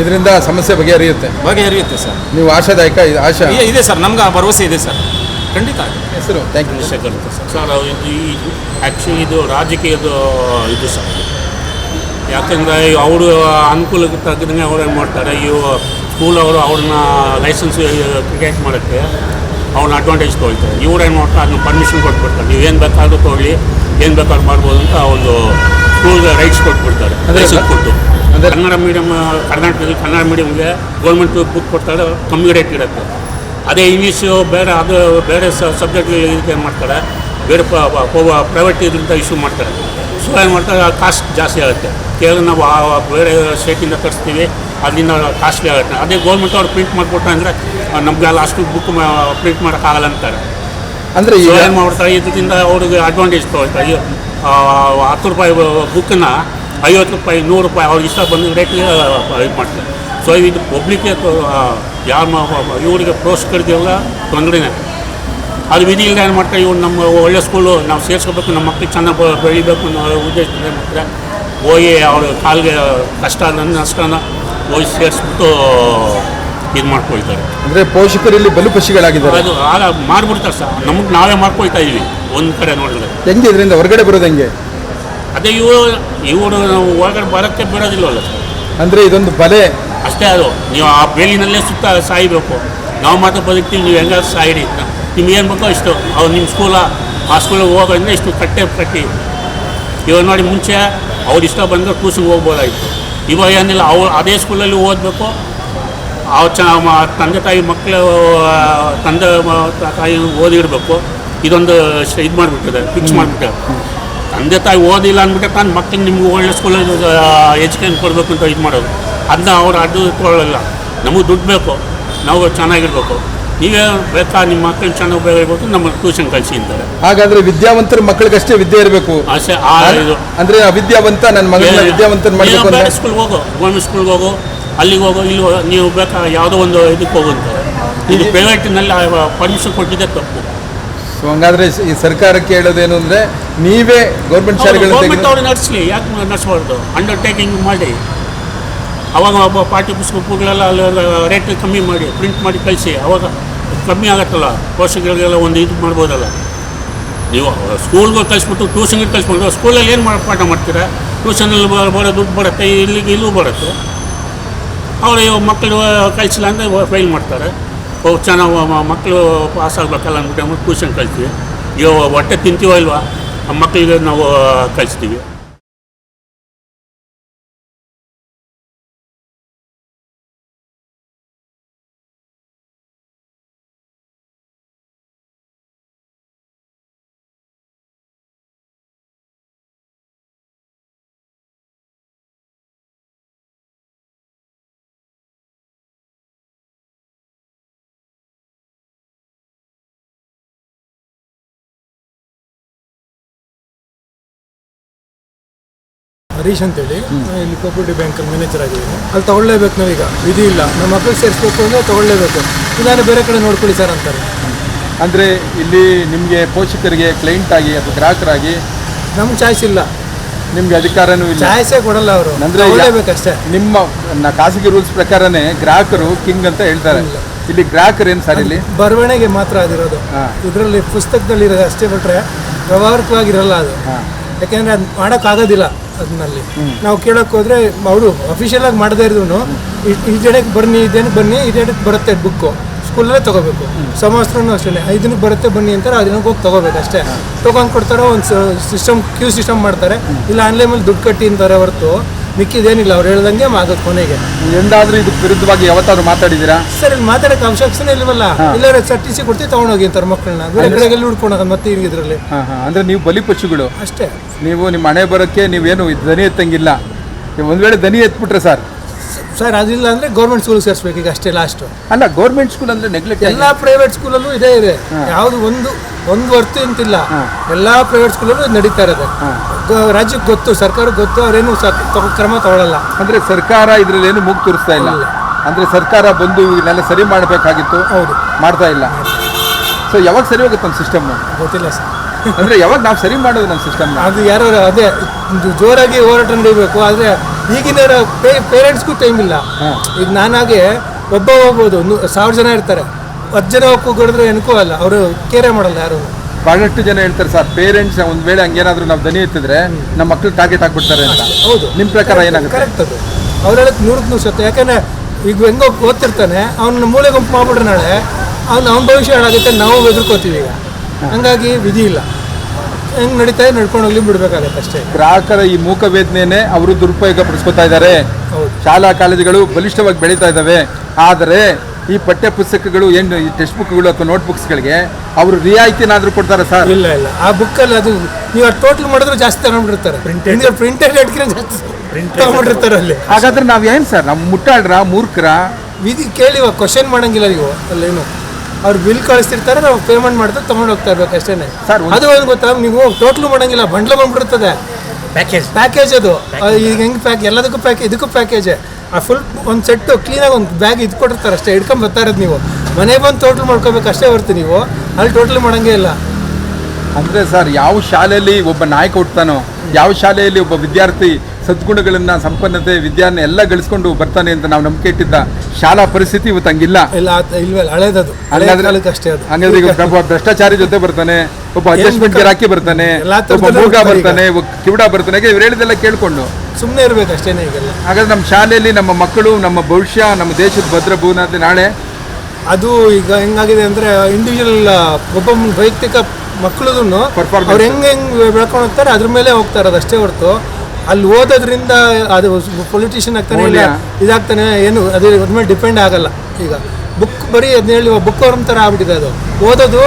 ಇದರಿಂದ ಸಮಸ್ಯೆ ಬಗೆಹರಿಯುತ್ತೆ. ಬಗೆಹರಿಯುತ್ತೆ ಸರ್. ನೀವು ಆಶಾದಾಯಕ ಆಶಾ ಇದೆ ಸರ್. ನಮ್ಗೆ ಆ ಭರವಸೆ ಇದೆ ಸರ್. ಖಂಡಿತ. ಆಗುತ್ತೆ ಹೆಸರು? ಥ್ಯಾಂಕ್ ಯು ಶೇಖರ್ ಅಂತ ಸರ್ ಸರ್ ಅದು ಈ ಆ್ಯಕ್ಚುಲಿ ಇದು ರಾಜಕೀಯದ ಇದು ಸರ್. ಯಾಕಂದರೆ ಅವರು ಅನುಕೂಲಕ್ಕೆ ತಕ್ಕಂಗೆ ಅವ್ರು ಏನು ಮಾಡ್ತಾರೆ ಇವು ಸ್ಕೂಲ್ ಅವರು ಅವ್ರನ್ನ ಲೈಸೆನ್ಸ್ ಕ್ರಿಯೇಟ್ ಮಾಡೋಕ್ಕೆ ಅವ್ರನ್ನ ಅಡ್ವಾಂಟೇಜ್ ತೊಗೊಳ್ತಾರೆ. ಇವ್ರು ಏನು ಮಾಡ್ತಾರೆ ಅದನ್ನ ಪರ್ಮಿಷನ್ ಕೊಟ್ಬಿಡ್ತಾರೆ. ನೀವು ಏನು ಬೇಕಾದ್ರೂ ತೊಗೊಳ್ಳಿ ಏನು ಬೇಕಾದ್ರೂ ಮಾಡ್ಬೋದು ಅಂತ ಒಂದು ಸ್ಕೂಲ್ಗೆ ರೈಟ್ಸ್ ಕೊಟ್ಬಿಡ್ತಾರೆ. ಅದರ ಲೈಸೆನ್ಸ್ ಕೊಟ್ಟು. ಅಂದರೆ ಕನ್ನಡ ಮೀಡಿಯಮ್ ಕರ್ನಾಟಕದಲ್ಲಿ ಕನ್ನಡ ಮೀಡಿಯಮ್ಗೆ ಗೌರ್ಮೆಂಟ್ ಬುಕ್ ಕೊಡ್ತಾರೆ ಕಮ್ಮಿ ರೇಟ್ ಇರುತ್ತೆ ಅದೇ ಇಂಗ್ಲೀಷು ಬೇರೆ ಅದು ಬೇರೆ ಸಬ್ಜೆಕ್ಟ್ ಇದಕ್ಕೆ ಏನು ಮಾಡ್ತಾರೆ. ಬೇರೆ ಪ್ರೈವೇಟ್ ಇದರಿಂದ ಇಶ್ಯೂ ಮಾಡ್ತಾರೆ. ಸೊ ಏನು ಮಾಡ್ತಾರೆ ಕಾಸ್ಟ್ ಜಾಸ್ತಿ ಆಗುತ್ತೆ. ಕೇವಲ ನಾವು ಬೇರೆ ಸ್ಟೇಟಿಂದ ತರಿಸ್ತೀವಿ ಅಲ್ಲಿಂದ ಕಾಸ್ಟ್ಲಿ ಆಗುತ್ತೆ. ಅದೇ ಗೌರ್ಮೆಂಟ್ ಅವ್ರು ಪ್ರಿಂಟ್ ಮಾಡಿಕೊಟ್ರೆ ಅಂದರೆ ನಮಗೆ ಅಲ್ಲಿ ಅಷ್ಟು ಬುಕ್ ಪ್ರಿಂಟ್ ಮಾಡೋಕ್ಕಾಗಲ್ಲ ಅಂತಾರೆ. ಅಂದರೆ ಏನು ಮಾಡ್ತಾರೆ ಇದರಿಂದ ಅವ್ರಿಗೆ ಅಡ್ವಾಂಟೇಜ್ ತೊಗೊಳ್ತಾರೆ. ಹತ್ತು ರೂಪಾಯಿ ಬುಕ್ಕನ್ನ ಐವತ್ತು ರೂಪಾಯಿ ನೂರು ರೂಪಾಯಿ ಅವ್ರಿಗೆ ಇಷ್ಟ ಬಂದ ರೇಟಿಗೆ ಇದು ಮಾಡ್ತಾರೆ. ಸೊ ಇದು ಪಬ್ಲಿಕ್ಗೆ ಯಾರು ಇವರಿಗೆ ಪೋಷಕರಿಗೆಲ್ಲ ತೊಂದರೆನೇ. ಅದು ವಿಧಿ ಇಲ್ಲದೆ ಏನು ಮಾಡ್ತಾರೆ ಇವ್ರು ನಮ್ಮ ಒಳ್ಳೆ ಸ್ಕೂಲು ನಾವು ಸೇರಿಸ್ಕೋಬೇಕು ನಮ್ಮ ಮಕ್ಳಿಗೆ ಚೆನ್ನಾಗಿ ಬೆಳಿಬೇಕು ಅನ್ನೋ ಉದ್ದೇಶದಿಂದ ಏನು ಮಾಡ್ತಾರೆ ಹೋಗಿ ಅವ್ರ ಕಾಲಿಗೆ ಕಷ್ಟ ನನ್ನ ನಷ್ಟನ ಹೋಗಿ ಸೇರಿಸ್ಬಿಟ್ಟು ಇದು ಮಾಡ್ಕೊಳ್ತಾರೆ. ಅಂದರೆ ಪೋಷಕರಲ್ಲಿ ಬಲು ಪಶಿಗಳಾಗಿದ್ದಾರೆ ಅದು ಆಗ ಮಾಡಿಬಿಡ್ತಾರೆ ಸರ್. ನಮಗೆ ನಾವೇ ಮಾಡ್ಕೊಳ್ತಾ ಇದೀವಿ ಒಂದು ಕಡೆ ನೋಡಿದ್ರೆ. ಹೆಂಗೆ ಇದರಿಂದ ಹೊರಗಡೆ ಬರೋದು ಹೆಂಗೆ? ಅದೇ ಇವರು ಇವರು ನಾವು ಒಳಗಡೆ ಬರೋಕ್ಕೆ ಬಿಡೋದಿಲ್ಲವಲ್ಲ ಸರ್. ಅಂದ್ರೆ ಇದೊಂದು ಬಲೆ. ಅಷ್ಟೇ ಅದು. ನೀವು ಆ ಬೇಲಿನಲ್ಲೇ ಸುತ್ತ ಸಾಯಬೇಕು. ನಾವು ಮಾತ್ರ ಬದುಕ್ತೀವಿ, ನೀವು ಹೆಂಗಾದ್ರು ಸಾಯಿರಿ ನಿಮ್ಗೆ ಏನು ಬೇಕೋ ಇಷ್ಟು. ಅವ್ರು ನಿಮ್ಮ ಸ್ಕೂಲ ಆ ಸ್ಕೂಲಿಗೆ ಹೋಗೋದ್ರಿಂದ ಇಷ್ಟು ಕಟ್ಟೆ ಕಟ್ಟಿ. ಇವಾಗ ನೋಡಿ ಮುಂಚೆ ಅವ್ರು ಇಷ್ಟ ಬಂದರೆ ಟ್ಯೂಷನ್ಗೆ ಹೋಗ್ಬೋದಾಗಿತ್ತು ಇವಾಗ ಏನಿಲ್ಲ, ಅವ್ರು ಅದೇ ಸ್ಕೂಲಲ್ಲಿ ಓದಬೇಕು. ಅವ್ರು ಚ ತಂದೆ ತಾಯಿ ಮಕ್ಕಳು ತಂದೆ ತಾಯಿ ಓದಿಡಬೇಕು. ಇದೊಂದು ಇದು ಮಾಡಿಬಿಟ್ಟಿದೆ ಫಿಕ್ಸ್ ಮಾಡಿಬಿಟ್ಟಿದೆ ತಂದೆ ತಾಯಿ ಓದಿಲ್ಲ ಅಂದ್ಬಿಟ್ಟು ತಾನು ಮಕ್ಕಳು ನಿಮ್ಗೆ ಒಳ್ಳೆ ಸ್ಕೂಲಲ್ಲಿ ಎಜುಕೇಷನ್ ಕೊಡಬೇಕು ಅಂತ ಇದು ಮಾಡೋದು. ಅದನ್ನ ಅವ್ರು ಅಡ್ಡು ಇಟ್ಕೊಳ್ಳಲ್ಲ ನಮಗೆ ದುಡ್ಡು ಬೇಕು ನಾವು ಚೆನ್ನಾಗಿರ್ಬೇಕು. ನೀವೇ ಬೇಕಾ ನಿಮ್ಮ ಮಕ್ಕಳು ಚೆನ್ನಾಗಿ ಬೆಳಿಬೇಕು ನಮ್ಮ ಟ್ಯೂಷನ್ ಕಳಿಸಿ ಅಂತಾರೆ. ಹಾಗಾದ್ರೆ ವಿದ್ಯಾವಂತರ ಮಕ್ಕಳಿಗಷ್ಟೇ ವಿದ್ಯೆ ಇರಬೇಕು. ಆಸೆ ಆ ಇದು. ಅಂದ್ರೆ ವಿದ್ಯಾವಂತ ನನ್ನ ಮಗನ ವಿದ್ಯಾವಂತನ ಮಾಡಬೇಕು ಬೇರೆ ಸ್ಕೂಲ್ಗೆ ಹೋಗೋ ಗೌರ್ಮೆಂಟ್ ಸ್ಕೂಲ್ಗೆ ಹೋಗೋ ಅಲ್ಲಿಗೆ ಹೋಗೋ ಇಲ್ಲಿ ಹೋಗೋ ನೀವು ಬೇಕಾ ಯಾವುದೋ ಒಂದು ಇದಕ್ಕೆ ಹೋಗು ಅಂತಾರೆ. ಇದು ಪ್ರೈವೇಟ್ನಲ್ಲಿ ಪರ್ಮಿಷನ್ ಕೊಟ್ಟಿದ್ದೆ ತಪ್ಪು. ಸೊ ಹಂಗಾದ್ರೆ ಈ ಸರ್ಕಾರಕ್ಕೆ ಹೇಳೋದೇನು ಅಂದ್ರೆ ನೀವೇ ಗೌರ್ಮೆಂಟ್ ಶಾಲೆಗಳು ಗೌರ್ಮೆಂಟ್ ತೆಗೆದು ಅವ್ರು ನಡೆಸಲಿ ಯಾಕೆ ನಡೆಸಬಾರ್ದು? ಅಂಡರ್ಟೇಕಿಂಗ್ ಮಾಡಿ. ಅವಾಗ ಒಬ್ಬ ಪಾಠ್ಯ ಪುಸ್ತಕಗಳೆಲ್ಲ ಅಲ್ಲಿ ರೇಟ್ ಕಮ್ಮಿ ಮಾಡಿ ಪ್ರಿಂಟ್ ಮಾಡಿ ಕಳಿಸಿ. ಅವಾಗ ಕಮ್ಮಿ ಆಗತ್ತಲ್ಲ ಪೋಷಕರಿಗೆಲ್ಲ ಒಂದು ಇದು ಮಾಡ್ಬೋದಲ್ಲ. ನೀವು ಸ್ಕೂಲ್ಗೆ ಕಳಿಸ್ಬಿಟ್ಟು ಟ್ಯೂಷನ್ಗೆ ಕಳಿಸ್ಬಿಟ್ಟು ಸ್ಕೂಲಲ್ಲಿ ಏನು ಮಾಡಿ ಪಾಠ ಮಾಡ್ತೀರಾ? ಟ್ಯೂಷನಲ್ಲಿ ಬರೋ ದುಡ್ಡು ಬರುತ್ತೆ, ಇಲ್ಲಿಗೆ ಇಲ್ಲೂ ಬರುತ್ತೆ. ಅವರು ಮಕ್ಕಳು ಕಳಿಸಿಲ್ಲ ಅಂದರೆ ಫೈಲ್ ಮಾಡ್ತಾರೆ. ಓ, ಚೆನ್ನಾಗಿ ಮಕ್ಕಳು ಪಾಸ್ ಆಗಬೇಕಲ್ಲ ಅಂದ್ಬಿಟ್ಟು ಟ್ಯೂಷನ್ ಕಳಿಸ್ತೀವಿ ಇವಾಗ ಹೊಟ್ಟೆ ತಿಂತೀವೋ ಇಲ್ವಾ? ಆ ಮಕ್ಕಳಿಗೆ ನಾವು ಕಳಿಸ್ತೀವಿ. ಹರೀಶ್ ಅಂತೇಳಿ. ಇಲ್ಲಿ ಕೋಪರೇಟಿವ್ ಬ್ಯಾಂಕ್ ಮ್ಯಾನೇಜರ್ ಆಗಿದ್ದೀನಿ. ಅಲ್ಲಿ ತಗೊಳ್ಳೇಬೇಕು ನಾವೀಗ. ವಿಧಿ ಇಲ್ಲ. ನಮ್ಮ ಮಕ್ಕಳು ಸೇರಿಸ್ಬೇಕು ಅಂದರೆ ತಗೊಳ್ಳೇಬೇಕು. ನಾನು ಬೇರೆ ಕಡೆ ನೋಡ್ಕೊಳ್ಳಿ ಸರ್ ಅಂತಾರೆ. ಅಂದರೆ ಇಲ್ಲಿ ನಿಮಗೆ ಪೋಷಕರಿಗೆ ಕ್ಲೈಂಟ್ ಆಗಿ ಅಥವಾ ಗ್ರಾಹಕರಾಗಿ ನಮ್ಗೆ ಚಾಯ್ಸ್ ಇಲ್ಲ. ನಿಮ್ಗೆ ಅಧಿಕಾರನೂ ಇಲ್ಲ. ಚಾಯ್ಸೇ ಕೊಡಲ್ಲ ಅವರು. ಅಂದರೆ ತಗೊಳ್ಳೇಬೇಕಷ್ಟೇ. ನಿಮ್ಮ ಖಾಸಗಿ ರೂಲ್ಸ್ ಪ್ರಕಾರನೇ ಗ್ರಾಹಕರು ಕಿಂಗ್ ಅಂತ ಹೇಳ್ತಾರೆ. ಇಲ್ಲಿ. ಗ್ರಾಹಕರು ಏನು ಸರ್ ಇಲ್ಲಿ? ಬರವಣಿಗೆ ಮಾತ್ರ ಅದಿರೋದು. ಇದರಲ್ಲಿ ಪುಸ್ತಕದಲ್ಲಿ ಇರೋದು ಅಷ್ಟೇ ಬಿಟ್ರೆ ವ್ಯವಹಾರಿಕವಾಗಿರಲ್ಲ ಅದು. ಯಾಕೆಂದರೆ ಅದು ಮಾಡೋಕ್ಕಾಗೋದಿಲ್ಲ. ಅದನ್ನಲ್ಲಿ ನಾವು ಕೇಳಕ್ ಹೋದ್ರೆ ಅವರು ಅಫಿಷಿಯಲ್ ಆಗಿ ಮಾಡದೇ ಇರೋನು ಈ ಜಡಕ್ಕೆ ಬನ್ನಿ ಇದೇನು ಬನ್ನಿ ಇದೇನಕ್ಕೆ ಬರುತ್ತೆ ಬುಕ್ಕು ಸ್ಕೂಲಲ್ಲೇ ತಗೋಬೇಕು. ಸಮವಸ್ತ್ರನೂ ಅಷ್ಟೇ ಐದು ದಿನಕ್ಕೆ ಬರುತ್ತೆ ಬನ್ನಿ ಅಂತಾರೆ ಆ ದಿನಕ್ಕೆ ಹೋಗಿ ತಗೋಬೇಕು ಅಷ್ಟೇ. ತಗೊಂಡು ಕೊಡ್ತಾರೆ ಒಂದು ಸಿಸ್ಟಮ್ ಕ್ಯೂ ಸಿಸ್ಟಮ್ ಮಾಡ್ತಾರೆ. ಇಲ್ಲ ಆನ್ಲೈನ್ ಮೇಲೆ ದುಡ್ಡು ಕಟ್ಟಿ ಅಂತಾರೆ ಹೊರತು. ಮಿಕ್ಕಿದೇನಿಲ್ಲ ಅವ್ರು ಹೇಳ್ದಂಗೆ ಆಗೋದು ಕೊನೆಗೆ. ಎಂದಾದ್ರೂ ಇದಕ್ಕೆ ವಿರುದ್ಧವಾಗಿ ಯಾವತ್ತಾದ್ರು ಮಾತಾಡಿದ್ದೀರಾ? ಸರ್ ಇಲ್ಲಿ ಮಾತಾಡಕ್ಕೆ ಅವಶ್ಯಕತೆ ಇಲ್ವಲ್ಲ? ಇಲ್ಲಾರೆ ಸರ್ ಟಿ ಸಿ ಕೊಡ್ತೀವಿ ತಗೊಂಡೋಗಿ ಅಂತಾರೆ ಮಕ್ಕಳನ್ನ. ಬೇರೆ ಕಡೆಗೆಲ್ಲ ಹುಡ್ಕೊಂಡು ಮತ್ತೆ ಇದರಲ್ಲಿ. ಅಂದ್ರೆ ನೀವು ಬಲಿಪಶುಗಳು ಅಷ್ಟೇ. ನೀವು ನಿಮ್ಮ ಹಣೆ ಬರೋಕ್ಕೆ ನೀವೇನು ದನಿ ಎತ್ತಂಗಿಲ್ಲ. ನೀವು ಒಂದ್ ವೇಳೆ ದನಿ ಎತ್ಬಿಟ್ರೆ ಸರ್. ಸರ್ ಅದಿಲ್ಲ ಅಂದ್ರೆ ಗೌರ್ಮೆಂಟ್ ಸ್ಕೂಲ್ ಸೇರಿಸ್ಬೇಕು ಈಗ ಅಷ್ಟೇ ಲಾಸ್ಟ್ ಅಲ್ಲ ಗೌರ್ಮೆಂಟ್ ಸ್ಕೂಲ್ ಅಂದ್ರೆ ನೆಗ್ಲೆಕ್ಟ್ ಎಲ್ಲ ಪ್ರೈವೇಟ್ ಸ್ಕೂಲಲ್ಲೂ ಇದೇ ಇದೆ. ಯಾವುದು ಒಂದು ಒಂದು ವರ್ತು ಅಂತಿಲ್ಲ. ಎಲ್ಲಾ ಪ್ರೈವೇಟ್ ಸ್ಕೂಲಲ್ಲೂ ನಡೀತಾ ಇರೋದು. ರಾಜ್ಯಕ್ಕೆ ಗೊತ್ತು ಸರ್ಕಾರಕ್ಕೆ ಗೊತ್ತು ಅವರೇನು ಕ್ರಮ ತಗೊಳ್ಳಲ್ಲ ಅಂದ್ರೆ ಸರ್ಕಾರ ಇದ್ರಲ್ಲಿ ಏನು ಮೂಗು ತೋರಿಸ್ತಾ ಇಲ್ಲ. ಅಂದ್ರೆ ಸರ್ಕಾರ ಬಂದು ಇದನ್ನೆಲ್ಲ ಸರಿ ಮಾಡಬೇಕಾಗಿತ್ತು. ಹೌದು. ಮಾಡ್ತಾ ಇಲ್ಲ. ಸೊ ಯಾವಾಗ ಸರಿ ಹೋಗುತ್ತೆ ನಮ್ಮ ಸಿಸ್ಟಮ್ ಗೊತ್ತಿಲ್ಲ ಸರ್. ಅಂದ್ರೆ ಯಾವಾಗ ನಾವು ಸರಿ ಮಾಡೋದು ನಮ್ಮ ಸಿಸ್ಟಮ್ ಅದು ಯಾರು ಅದೇ ಜೋರಾಗಿ ಹೋರಾಟ ನಡೀಬೇಕು ಆದರೆ ಈಗಿನ ಪೇರೆಂಟ್ಸ್ಗೂ ಟೈಮ್ ಇಲ್ಲ. ಈಗ ನಾನಾಗೆ ಒಬ್ಬ ಹೋಗ್ಬೋದು ಸಾವಿರ ಜನ ಇರ್ತಾರೆ. ಹತ್ತು ಜನ ಹೋಗಿ ಕೂಗಿಡಿದ್ರೆ ಏನಕ್ಕೂ ಅಲ್ಲ ಅವರು ಕೇರೆ ಮಾಡಲ್ಲ ಯಾರು. ಬಹಳಷ್ಟು ಜನ ಹೇಳ್ತಾರೆ ಸರ್ ಪೇರೆಂಟ್ಸ್ ಒಂದ್ ವೇಳೆ ಹಂಗೇನಾದ್ರೂ ನಾವು ದನಿ ಇರ್ತಿದ್ರೆ ನಮ್ಮ ಮಕ್ಳು ಟಾರ್ಗೆಟ್ ಹಾಕ್ಬಿಡ್ತಾರೆ ಅಂತ. ಹೌದು. ನಿಮ್ಮ ಪ್ರಕಾರ ಏನಾಗುತ್ತೆ? ಕರೆಕ್ಟ್ ಅದು. ಅವ್ರು ಹೇಳಕ್ ನೂರಕ್ಕೆ ನೂರು ಸತ್ಯ. ಯಾಕಂದ್ರೆ ಈಗ ಹೆಂಗೋ ಓದ್ತಿರ್ತಾನೆ ಅವ್ನ ಮೂಳೆ ಗುಂಪು ಮಾಡ್ಬಿಟ್ರೆ ನಾಳೆ ಅವ್ನು ಅವ್ನ ಭವಿಷ್ಯ ಹಾಳಾಗುತ್ತೆ ನಾವು ಎದುರ್ಕೋತೀವಿ ಈಗ. ಹಂಗಾಗಿ ವಿಧಿ ಇಲ್ಲ. ಹೆಂಗ್ ನಡೀತಾ ನಡ್ಕೊಂಡು ಹೋಗ್ಲಿ ಬಿಡ್ಬೇಕಾಗತ್ತೆ ಅಷ್ಟೇ. ಗ್ರಾಹಕರ ಈ ಮೂಕ ವೇದನೆಯೇ ಅವರು ದುರುಪಯೋಗ ಪಡಿಸ್ಕೊತಾ ಇದ್ದಾರೆ. ಶಾಲಾ ಕಾಲೇಜುಗಳು ಬಲಿಷ್ಠವಾಗಿ ಬೆಳೀತಾ ಇದ್ದಾವೆ. ಆದರೆ ಈ ಪಠ್ಯ ಪುಸ್ತಕಗಳು ಏನು ಈ ಟೆಕ್ಸ್ಟ್ ಬುಕ್ಗಳು ಅಥವಾ ನೋಟ್ ಬುಕ್ಸ್ಗಳಿಗೆ ಅವರು ರಿಯಾಯಿತಿನಾದರೂ ಕೊಡ್ತಾರೆ ಸರ್? ಇಲ್ಲ ಇಲ್ಲ. ಆ ಬುಕ್ಕಲ್ಲಿ ಅದು ನೀವು ಟೋಟಲ್ ಮಾಡಿದ್ರೆ ಜಾಸ್ತಿ ತಗೊಂಡ್ಬಿಡ್ತಾರೆ ಪ್ರಿಂಟೆಡ್ ಇಟ್ಕಿನ ಜಾಸ್ತಿ ಪ್ರಿಂಟ್ ತಗೊಂಡ್ಬಿಟ್ಟಿರ್ತಾರೆ ಅಲ್ಲಿ. ಹಾಗಾದ್ರೆ ನಾವು ಏನು ಸರ್? ನಾವು ಮುಟ್ಟಾಳ್ರ ಮೂರ್ಖರ? ವಿಧಿ ಕೇಳಿ ಕ್ವಶನ್ ಮಾಡಂಗಿಲ್ಲ ನೀವು. ಅಲ್ಲೇನು? ಅವ್ರು ಬಿಲ್ ಕಳಿಸ್ತಿರ್ತಾರೆ ನಾವು ಪೇಮೆಂಟ್ ಮಾಡ್ತಾ ತಗೊಂಡು ಹೋಗ್ತಾ ಇರ್ಬೇಕು ಅಷ್ಟೇ ಸರ್, ಒಂದು- ಅದು ಒಂದು ಗೊತ್ತಾ? ನೀವು ಟೋಟ್ಲು ಮಾಡಂಗಿಲ್ಲ ಬಂಡ್ಲ ಬಂದ್ಬಿಡ್ತದೆ. ಪ್ಯಾಕೇಜ್ ಪ್ಯಾಕೇಜ್ ಅದು. ಅದು ಈಗ ಹೆಂಗೆ ಪ್ಯಾಕ್ ಎಲ್ಲದಕ್ಕೂ ಪ್ಯಾಕ್ ಇದಕ್ಕೂ ಪ್ಯಾಕೇಜ್ ಆ ಫುಲ್ ಒಂದು ಸೆಟ್ಟು ಕ್ಲೀನಾಗಿ ಒಂದು ಬ್ಯಾಗ್ ಇದು ಕೊಟ್ಟಿರ್ತಾರೆ ಅಷ್ಟೇ ಹಿಡ್ಕೊಂಡ್ ಬರ್ತಾ ಇರೋದು ನೀವು. ಮನೆ ಬಂದು ಟೋಟಲ್ ಮಾಡ್ಕೋಬೇಕು ಅಷ್ಟೇ ಹೊರ್ತು ನೀವು. ಅಲ್ಲಿ ಟೋಟಲ್ ಮಾಡಂಗೇ ಇಲ್ಲ. ಅಂದ್ರೆ ಸರ್ ಯಾವ ಶಾಲೆಯಲ್ಲಿ ಒಬ್ಬ ನಾಯಕ ಹುಟ್ಟತಾನೋ ಯಾವ ಶಾಲೆಯಲ್ಲಿ ಒಬ್ಬ ವಿದ್ಯಾರ್ಥಿ ಸದ್ಗುಣಗಳನ್ನ ಸಂಪನ್ನತೆ ವಿದ್ಯಾನ ಎಲ್ಲ ಗಳಿಸ್ಕೊಂಡು ಬರ್ತಾನೆ ಅಂತ ನಾವು ನಂಬಿಕೆ ಇಟ್ಟಿದ್ದ ಶಾಲಾ ಪರಿಸ್ಥಿತಿ ಇವತ್ತು ಹಂಗಿಲ್ಲ. ಇಲ್ಲ ಇಲ್ವಲ್ಲ ಹಳೇದದು ಅಷ್ಟೇ ಅದು. ಹಂಗಾದ್ರೆ ಈಗ ಒಬ್ಬ ಭ್ರಷ್ಟಾಚಾರಿ ಜೊತೆ ಬರ್ತಾನೆ ಒಬ್ಬ ಅಡ್ಜಸ್ಟ್ಮೆಂಟ್ ಹಾಕಿ ಬರ್ತಾನೆ ಒಬ್ಬ ಮೂಗ ಬರ್ತಾನೆ ಒಬ್ಬ ಕಿವಿಡ ಬರ್ತಾನೆ ಇವ್ರು ಹೇಳಿದೆಲ್ಲ ಕೇಳ್ಕೊಂಡು. ಸುಮ್ಮನೆ ಇರಬೇಕು ಅಷ್ಟೇನೆ ಈಗೆಲ್ಲ. ಹಾಗಾದ್ರೆ ನಮ್ಮ ಶಾಲೆಯಲ್ಲಿ ನಮ್ಮ ಮಕ್ಕಳು ನಮ್ಮ ಭವಿಷ್ಯ ನಮ್ಮ ದೇಶದ ಭದ್ರ ಭೂನಾಥ ನಾಳೆ? ಅದು ಈಗ ಹೆಂಗಾಗಿದೆ ಅಂದ್ರೆ ಇಂಡಿವಿಜುವಲ್ ಒಬ್ಬ ವೈಯಕ್ತಿಕ ಮಕ್ಕಳದನ್ನು. ಅವ್ರು ಹೆಂಗ್ ಹೆಂಗ್ ಬೆಳ್ಕೊಂಡು ಹೋಗ್ತಾರೆ ಅದ್ರ ಮೇಲೆ ಹೋಗ್ತಾರೆ ಅದಷ್ಟೇ ಅಷ್ಟೇ ಹೊರತು. ಅಲ್ಲಿ ಓದೋದ್ರಿಂದ ಅದು ಪೊಲಿಟಿಷಿಯನ್ ಆಗ್ತಾನೆ ಇಲ್ಲ ಇದಾಗ್ತಾನೆ ಏನು ಅದೇ ಅದ್ರ ಮೇಲೆ ಡಿಪೆಂಡ್ ಆಗಲ್ಲ. ಈಗ ಬುಕ್ ಬರೀ ಅದನ್ನ ಹೇಳಿ ಬುಕ್ ಅವ್ರ ಥರ ಆಗ್ಬಿಟ್ಟಿದೆ ಅದು. ಓದೋದು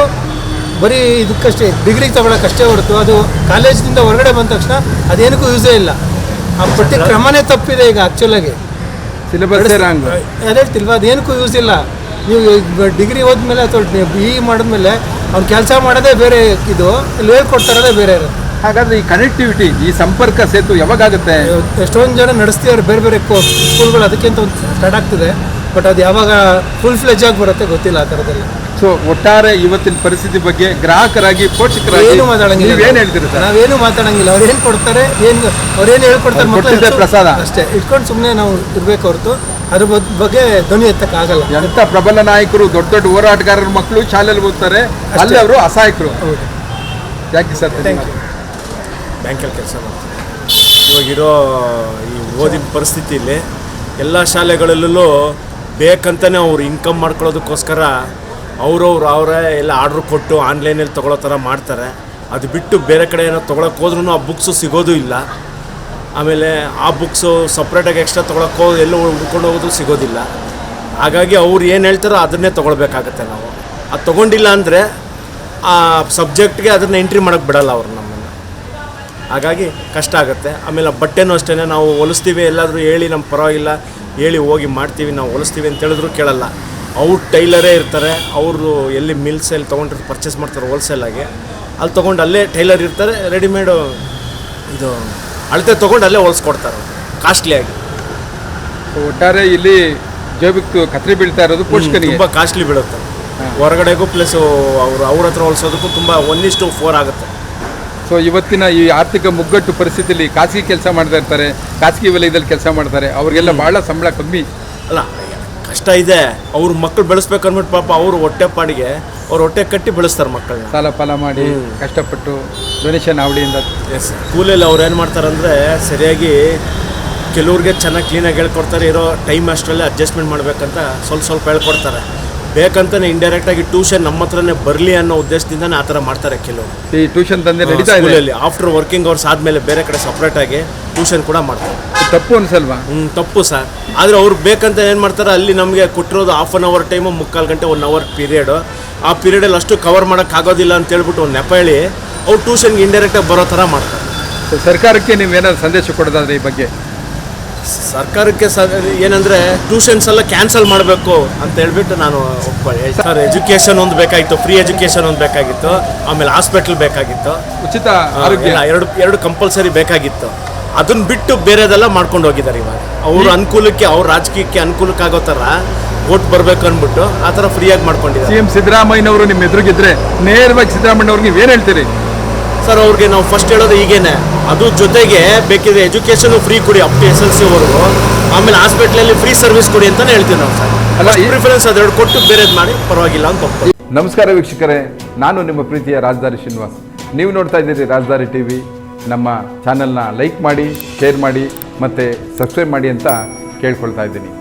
ಬರೀ ಇದಕ್ಕಷ್ಟೇ ಡಿಗ್ರಿ ತಗೊಳಕ್ಕಷ್ಟೇ ಹೊರತು ಅದು ಕಾಲೇಜಿಂದ ಹೊರಗಡೆ ಬಂದ ತಕ್ಷಣ ಅದೇನಕ್ಕೂ ಯೂಸೇ ಇಲ್ಲ. ಆ ಪಟ್ಟಿ ಕ್ರಮನೇ ತಪ್ಪಿದೆ ಈಗ ಆ್ಯಕ್ಚುಲಾಗಿ ಸಿಲೆಬಸ್ ಅದೇ ಹೇಳ್ತಿಲ್ವಾ ಅದೇನಕ್ಕೂ ಯೂಸ್ ಇಲ್ಲ. ನೀವು ಡಿಗ್ರಿ ಹೋದ್ಮೇಲೆ ಅಥವಾ ಬಿ ಇ ಮಾಡಿದ್ಮೇಲೆ ಅವ್ನು ಕೆಲಸ ಮಾಡೋದೇ ಬೇರೆ ಇದು ಇಲ್ಲಿ ಹೇಳ್ಕೊಡ್ತಾರೋದೇ ಬೇರೆ ಇರುತ್ತೆ. ಹಾಗಾದ್ರೆ ಈ ಕನೆಕ್ಟಿವಿಟಿ ಈ ಸಂಪರ್ಕ ಸೇತು ಯಾವಾಗುತ್ತೆ ಎಷ್ಟೊಂದು ಜನ ನಡೆಸ್ತಿದ್ದಾರೆ ಬೇರೆ ಬೇರೆ ಸ್ಕೂಲ್ಗಳು ಅದಕ್ಕಿಂತ ಒಂದು ಸ್ಟಾರ್ಟ್ ಆಗ್ತಿದೆ. ಬಟ್ ಅದು ಯಾವಾಗ ಫುಲ್ ಫ್ಲೆಜ್ ಆಗಿ ಬರುತ್ತೆ ಗೊತ್ತಿಲ್ಲ ಆ ಥರದಲ್ಲಿ. ಸೊ ಒಟ್ಟಾರೆ ಇವತ್ತಿನ ಪರಿಸ್ಥಿತಿ ಬಗ್ಗೆ ಗ್ರಾಹಕರಾಗಿ ಪೋಷಕರಾಗಿ ಏನು ಮಾತಾಡಂಗಿಲ್ಲ. ಏನು ಹೇಳ್ತೀರಿ ಸರ್ ನಾವೇನು ಮಾತಾಡಂಗಿಲ್ಲ. ಅವ್ರು ಏನು ಕೊಡ್ತಾರೆ ಏನು ಅವ್ರೇನು ಹೇಳ್ಕೊಡ್ತಾರೆ ಕೊಟ್ಟಿದ್ದೇ ಪ್ರಸಾದ. ಅಷ್ಟೇ. ಇಟ್ಕೊಂಡು ಸುಮ್ಮನೆ ನಾವು ಇರಬೇಕು ಹೊರತು. ಅದ್ರ ಬಗ್ಗೆ ಧ್ವನಿ ಎತ್ತಕ್ಕಾಗಲ್ಲ ಎಂಥ ಪ್ರಬಲ ನಾಯಕರು ದೊಡ್ಡ ದೊಡ್ಡ ಹೋರಾಟಗಾರರ ಮಕ್ಕಳು ಶಾಲೆಯಲ್ಲಿ ಓದ್ತಾರೆ ಅಲ್ಲಿ ಅವರು ಅಸಹಾಯಕರು. ಹೌದು. Thank you sir thank you ಬ್ಯಾಂಕಲ್ಲಿ ಕೆಲಸ ಮಾಡ್ತೀನಿ. ಇವಾಗಿರೋ ಈ ಓದಿನ ಪರಿಸ್ಥಿತಿಯಲ್ಲಿ ಎಲ್ಲ ಶಾಲೆಗಳಲ್ಲೂ ಬೇಕಂತಲೇ ಅವ್ರು ಇನ್ಕಮ್ ಮಾಡ್ಕೊಳ್ಳೋದಕ್ಕೋಸ್ಕರ ಅವರವ್ರು ಅವರೇ ಎಲ್ಲ ಆರ್ಡ್ರ್ ಕೊಟ್ಟು ಆನ್ಲೈನಲ್ಲಿ ತೊಗೊಳೋ ಥರ ಮಾಡ್ತಾರೆ. ಅದು ಬಿಟ್ಟು ಬೇರೆ ಕಡೆ ಏನೋ ತೊಗೊಳಕ್ಕೆ ಹೋದ್ರೂ ಆ ಬುಕ್ಸು ಸಿಗೋದು ಇಲ್ಲ. ಆಮೇಲೆ ಆ ಬುಕ್ಸು ಸಪ್ರೇಟಾಗಿ ಎಕ್ಸ್ಟ್ರಾ ತೊಗೊಳಕ್ಕೆ ಹೋಗಿ ಎಲ್ಲೋ ಹುಡ್ಕೊಂಡು ಹೋಗೋದು ಸಿಗೋದಿಲ್ಲ. ಹಾಗಾಗಿ ಅವ್ರು ಏನು ಹೇಳ್ತಾರೋ ಅದನ್ನೇ ತೊಗೊಳ್ಬೇಕಾಗತ್ತೆ ನಾವು. ಅದು ತೊಗೊಂಡಿಲ್ಲ ಅಂದರೆ ಆ ಸಬ್ಜೆಕ್ಟ್ಗೆ ಅದನ್ನು ಎಂಟ್ರಿ ಮಾಡೋಕ್ಕೆ ಬಿಡಲ್ಲ ಅವ್ರು ನಮ್ಮನ್ನು ಹಾಗಾಗಿ ಕಷ್ಟ ಆಗುತ್ತೆ. ಆಮೇಲೆ ಬಟ್ಟೆನೂ ಅಷ್ಟೇ ನಾವು ಹೊಲಿಸ್ತೀವಿ ಎಲ್ಲಾದರೂ ಹೇಳಿ ನಮ್ಮ ಪರವಾಗಿಲ್ಲ ಹೇಳಿ ಹೋಗಿ ಮಾಡ್ತೀವಿ ನಾವು ಹೊಲಿಸ್ತೀವಿ ಅಂತ ಹೇಳಿದ್ರು ಕೇಳಲ್ಲ. ಅವ್ರು ಟೈಲರೇ ಇರ್ತಾರೆ ಅವರು ಎಲ್ಲಿ ಮಿಲ್ಸಲ್ಲಿ ತೊಗೊಂಡ್ರೆ ಪರ್ಚೇಸ್ ಮಾಡ್ತಾರೆ ಹೋಲ್ಸೇಲಾಗಿ ಅಲ್ಲಿ ತೊಗೊಂಡು ಅಲ್ಲೇ ಟೈಲರ್ ಇರ್ತಾರೆ ರೆಡಿಮೇಡು ಇದು ಅಳತೆ ತೊಗೊಂಡು ಅಲ್ಲೇ ಕಾಸ್ಟ್ಲಿ ಕಾಸ್ಟ್ಲಿಯಾಗಿ ಒಟ್ಟಾರೆ ಇಲ್ಲಿ ಜೇಬಿಗೆ ಕತ್ರಿ ಬೀಳ್ತಾ ಇರೋದು ತುಂಬ ಕಾಸ್ಟ್ಲಿ ಬೀಳುತ್ತೆ. ಹೊರಗಡೆಗೂ ಪ್ಲಸ್ ಅವರು ಅವ್ರ ಹತ್ರ ಹೊಲಿಸೋದಕ್ಕೂ ತುಂಬ ಒನ್ ಇಷ್ಟು ಫೋರ್ ಆಗುತ್ತೆ. ಸೊ ಇವತ್ತಿನ ಈ ಆರ್ಥಿಕ ಮುಗ್ಗಟ್ಟು ಪರಿಸ್ಥಿತಿಯಲ್ಲಿ ಖಾಸಗಿ ಕೆಲಸ ಮಾಡ್ತಾ ಇರ್ತಾರೆ ಖಾಸಗಿ ವಲಯದಲ್ಲಿ ಕೆಲಸ ಮಾಡ್ತಾರೆ ಅವರಿಗೆಲ್ಲ ಬಹಳ ಸಂಬಳ ಕಮ್ಮಿ. ಅಲ್ಲ ಕಷ್ಟ ಇದೆ. ಅವ್ರ ಮಕ್ಕಳು ಬೆಳೆಸ್ಬೇಕು ಅಂದ್ಬಿಟ್ಟು ಪಾಪ ಅವರು ಹೊಟ್ಟೆ ಪಾಡಿಗೆ ಅವ್ರ ಹೊಟ್ಟೆ ಕಟ್ಟಿ ಬೆಳೆಸ್ತಾರೆ ಮಕ್ಕಳು ಸಾಲ ಫಲ ಮಾಡಿ ಕಷ್ಟಪಟ್ಟು ಡೊನೇಷನ್ ಅವಳಿಯಿಂದ ಎಸ್ ಸ್ಕೂಲಲ್ಲಿ ಅವ್ರು ಏನು ಮಾಡ್ತಾರಂದರೆ ಸರಿಯಾಗಿ ಕೆಲವ್ರಿಗೆ ಚೆನ್ನಾಗಿ ಕ್ಲೀನಾಗಿ ಹೇಳ್ಕೊಡ್ತಾರೆ ಇರೋ ಟೈಮ್ ಅಷ್ಟರಲ್ಲಿ ಅಡ್ಜಸ್ಟ್ಮೆಂಟ್ ಮಾಡಬೇಕಂತ ಸ್ವಲ್ಪ ಸ್ವಲ್ಪ ಹೇಳ್ಕೊಡ್ತಾರೆ. ಬೇಕಂತಾನೆ ಇಂಡೈರೆಕ್ಟಾಗಿ ಟ್ಯೂಷನ್ ನಮ್ಮ ಹತ್ರನೇ ಬರಲಿ ಅನ್ನೋ ಉದ್ದೇಶದಿಂದನೇ ಆ ಥರ ಮಾಡ್ತಾರೆ ಕೆಲವರು. ಈ ಟ್ಯೂಷನ್ ತಂದೆ ನಡೀತಾ ಇದೆ? ಸ್ಕೂಲಲ್ಲಿ ಆಫ್ಟರ್ ವರ್ಕಿಂಗ್ ಅವರ್ಸ್ ಆದಮೇಲೆ ಬೇರೆ ಕಡೆ ಸಪ್ರೇಟಾಗಿ ಟ್ಯೂಷನ್ ಕೂಡ ಮಾಡ್ತಾರೆ. ಇದು ತಪ್ಪು ಅನ್ಸಲ್ವಾ? ಹ್ಞೂ ತಪ್ಪು ಸರ್ ಆದರೆ ಅವ್ರು ಬೇಕಂತ ಏನು ಮಾಡ್ತಾರೆ? ಅಲ್ಲಿ ನಮಗೆ ಕೊಟ್ಟಿರೋದು ಹಾಫ್ ಆನ್ ಅವರ್ ಟೈಮು ಮುಕ್ಕಾಲು ಗಂಟೆ ಒನ್ ಅವರ್ ಪೀರಿಯಡು ಆ ಪೀರಿಯಡಲ್ಲಿ ಅಷ್ಟು ಕವರ್ ಮಾಡೋಕ್ಕಾಗೋದಿಲ್ಲ ಅಂತ ಹೇಳ್ಬಿಟ್ಟು ಒಂದು ನೆಪ ಹೇಳಿ ಅವ್ರು ಟ್ಯೂಷನ್ಗೆ ಇಂಡೈರೆಕ್ಟಾಗಿ ಬರೋ ಥರ ಮಾಡ್ತಾರೆ. ಸೊ ಸರ್ಕಾರಕ್ಕೆ ನೀವು ಏನಾದ್ರು ಸಂದೇಶ ಕೊಡೋದಾದ್ರೆ ಈ ಬಗ್ಗೆ? ಸರ್ಕಾರಕ್ಕೆ ಸ ಏನಂದರೆ ಟ್ಯೂಷನ್ಸ್ ಎಲ್ಲ ಕ್ಯಾನ್ಸಲ್ ಮಾಡಬೇಕು ಅಂತ ಹೇಳ್ಬಿಟ್ಟು ನಾನು ಒಪ್ಕೊಳ್ಳಿ ಸರ್ ಎಜುಕೇಶನ್ ಒಂದು ಬೇಕಾಗಿತ್ತು ಫ್ರೀ ಎಜುಕೇಶನ್ ಒಂದು ಬೇಕಾಗಿತ್ತು ಆಮೇಲೆ ಹಾಸ್ಪಿಟಲ್ ಬೇಕಾಗಿತ್ತು. ಉಚಿತ ಆರೋಗ್ಯ. ಎರಡು ಎರಡು ಕಂಪಲ್ಸರಿ ಬೇಕಾಗಿತ್ತು. ಅದನ್ನ ಬಿಟ್ಟು ಬೇರೆದೆಲ್ಲ ಮಾಡ್ಕೊಂಡು ಹೋಗಿದ್ದಾರೆ ಇವಾಗ. ಅವ್ರ ಅನುಕೂಲಕ್ಕೆ ಅವ್ರ ರಾಜಕೀಯಕ್ಕೆ ಅನುಕೂಲಕ್ಕಾಗೋ ಥರ ಓಟ್ ಬರಬೇಕು ಅಂದ್ಬಿಟ್ಟು ಆ ಥರ ಫ್ರೀಯಾಗಿ ಸಿ ಮಾಡ್ಕೊಂಡಿದ್ದಾರೆ. ಎಂ ಸಿದ್ದರಾಮಯ್ಯನವರು ನಿಮ್ಮ ಎದುರುಗಿದ್ರೆ ನೇರವಾಗಿ ಸಿದ್ದರಾಮಯ್ಯವ್ರಿಗೆ ನೀವೇನು ಹೇಳ್ತೀರಿ? ಸರ್ ಅವ್ರಿಗೆ ನಾವು ಫಸ್ಟ್ ಹೇಳೋದು ಈಗೇನೆ ಅದು ಜೊತೆಗೆ ಬೇಕಿದ್ರೆ ಎಜುಕೇಷನ್ ಫ್ರೀ ಕೊಡಿ ಅಪ್ ಟು ಎಸ್ ಎಲ್ ಸಿವರೆಗೂ ಆಮೇಲೆ ಹಾಸ್ಪಿಟ್ಲಲ್ಲಿ ಫ್ರೀ ಸರ್ವಿಸ್ ಕೊಡಿ ಅಂತಲೇ ಹೇಳ್ತೀವಿ ನಾವು ಸರ್. ಅಲ್ಲ, ಪ್ರಿಫರೆನ್ಸ್ ಅದೆರಡು ಕೊಟ್ಟು ಬೇರೆದು ಮಾಡಿ ಪರವಾಗಿಲ್ಲ ಅಂತ. ನಮಸ್ಕಾರ ವೀಕ್ಷಕರೇ ನಾನು ನಿಮ್ಮ ಪ್ರೀತಿಯ ರಾಜಧಾರಿ ಶ್ರೀನಿವಾಸ್. ನೀವು ನೋಡ್ತಾ ಇದ್ದೀರಿ ರಾಜಧಾರಿ ಟಿ ವಿ ನಮ್ಮ ಚಾನಲ್ನ ಲೈಕ್ ಮಾಡಿ ಶೇರ್ ಮಾಡಿ ಮತ್ತು ಸಬ್ಸ್ಕ್ರೈಬ್ ಮಾಡಿ ಅಂತ ಕೇಳ್ಕೊಳ್ತಾ ಇದ್ದೀನಿ.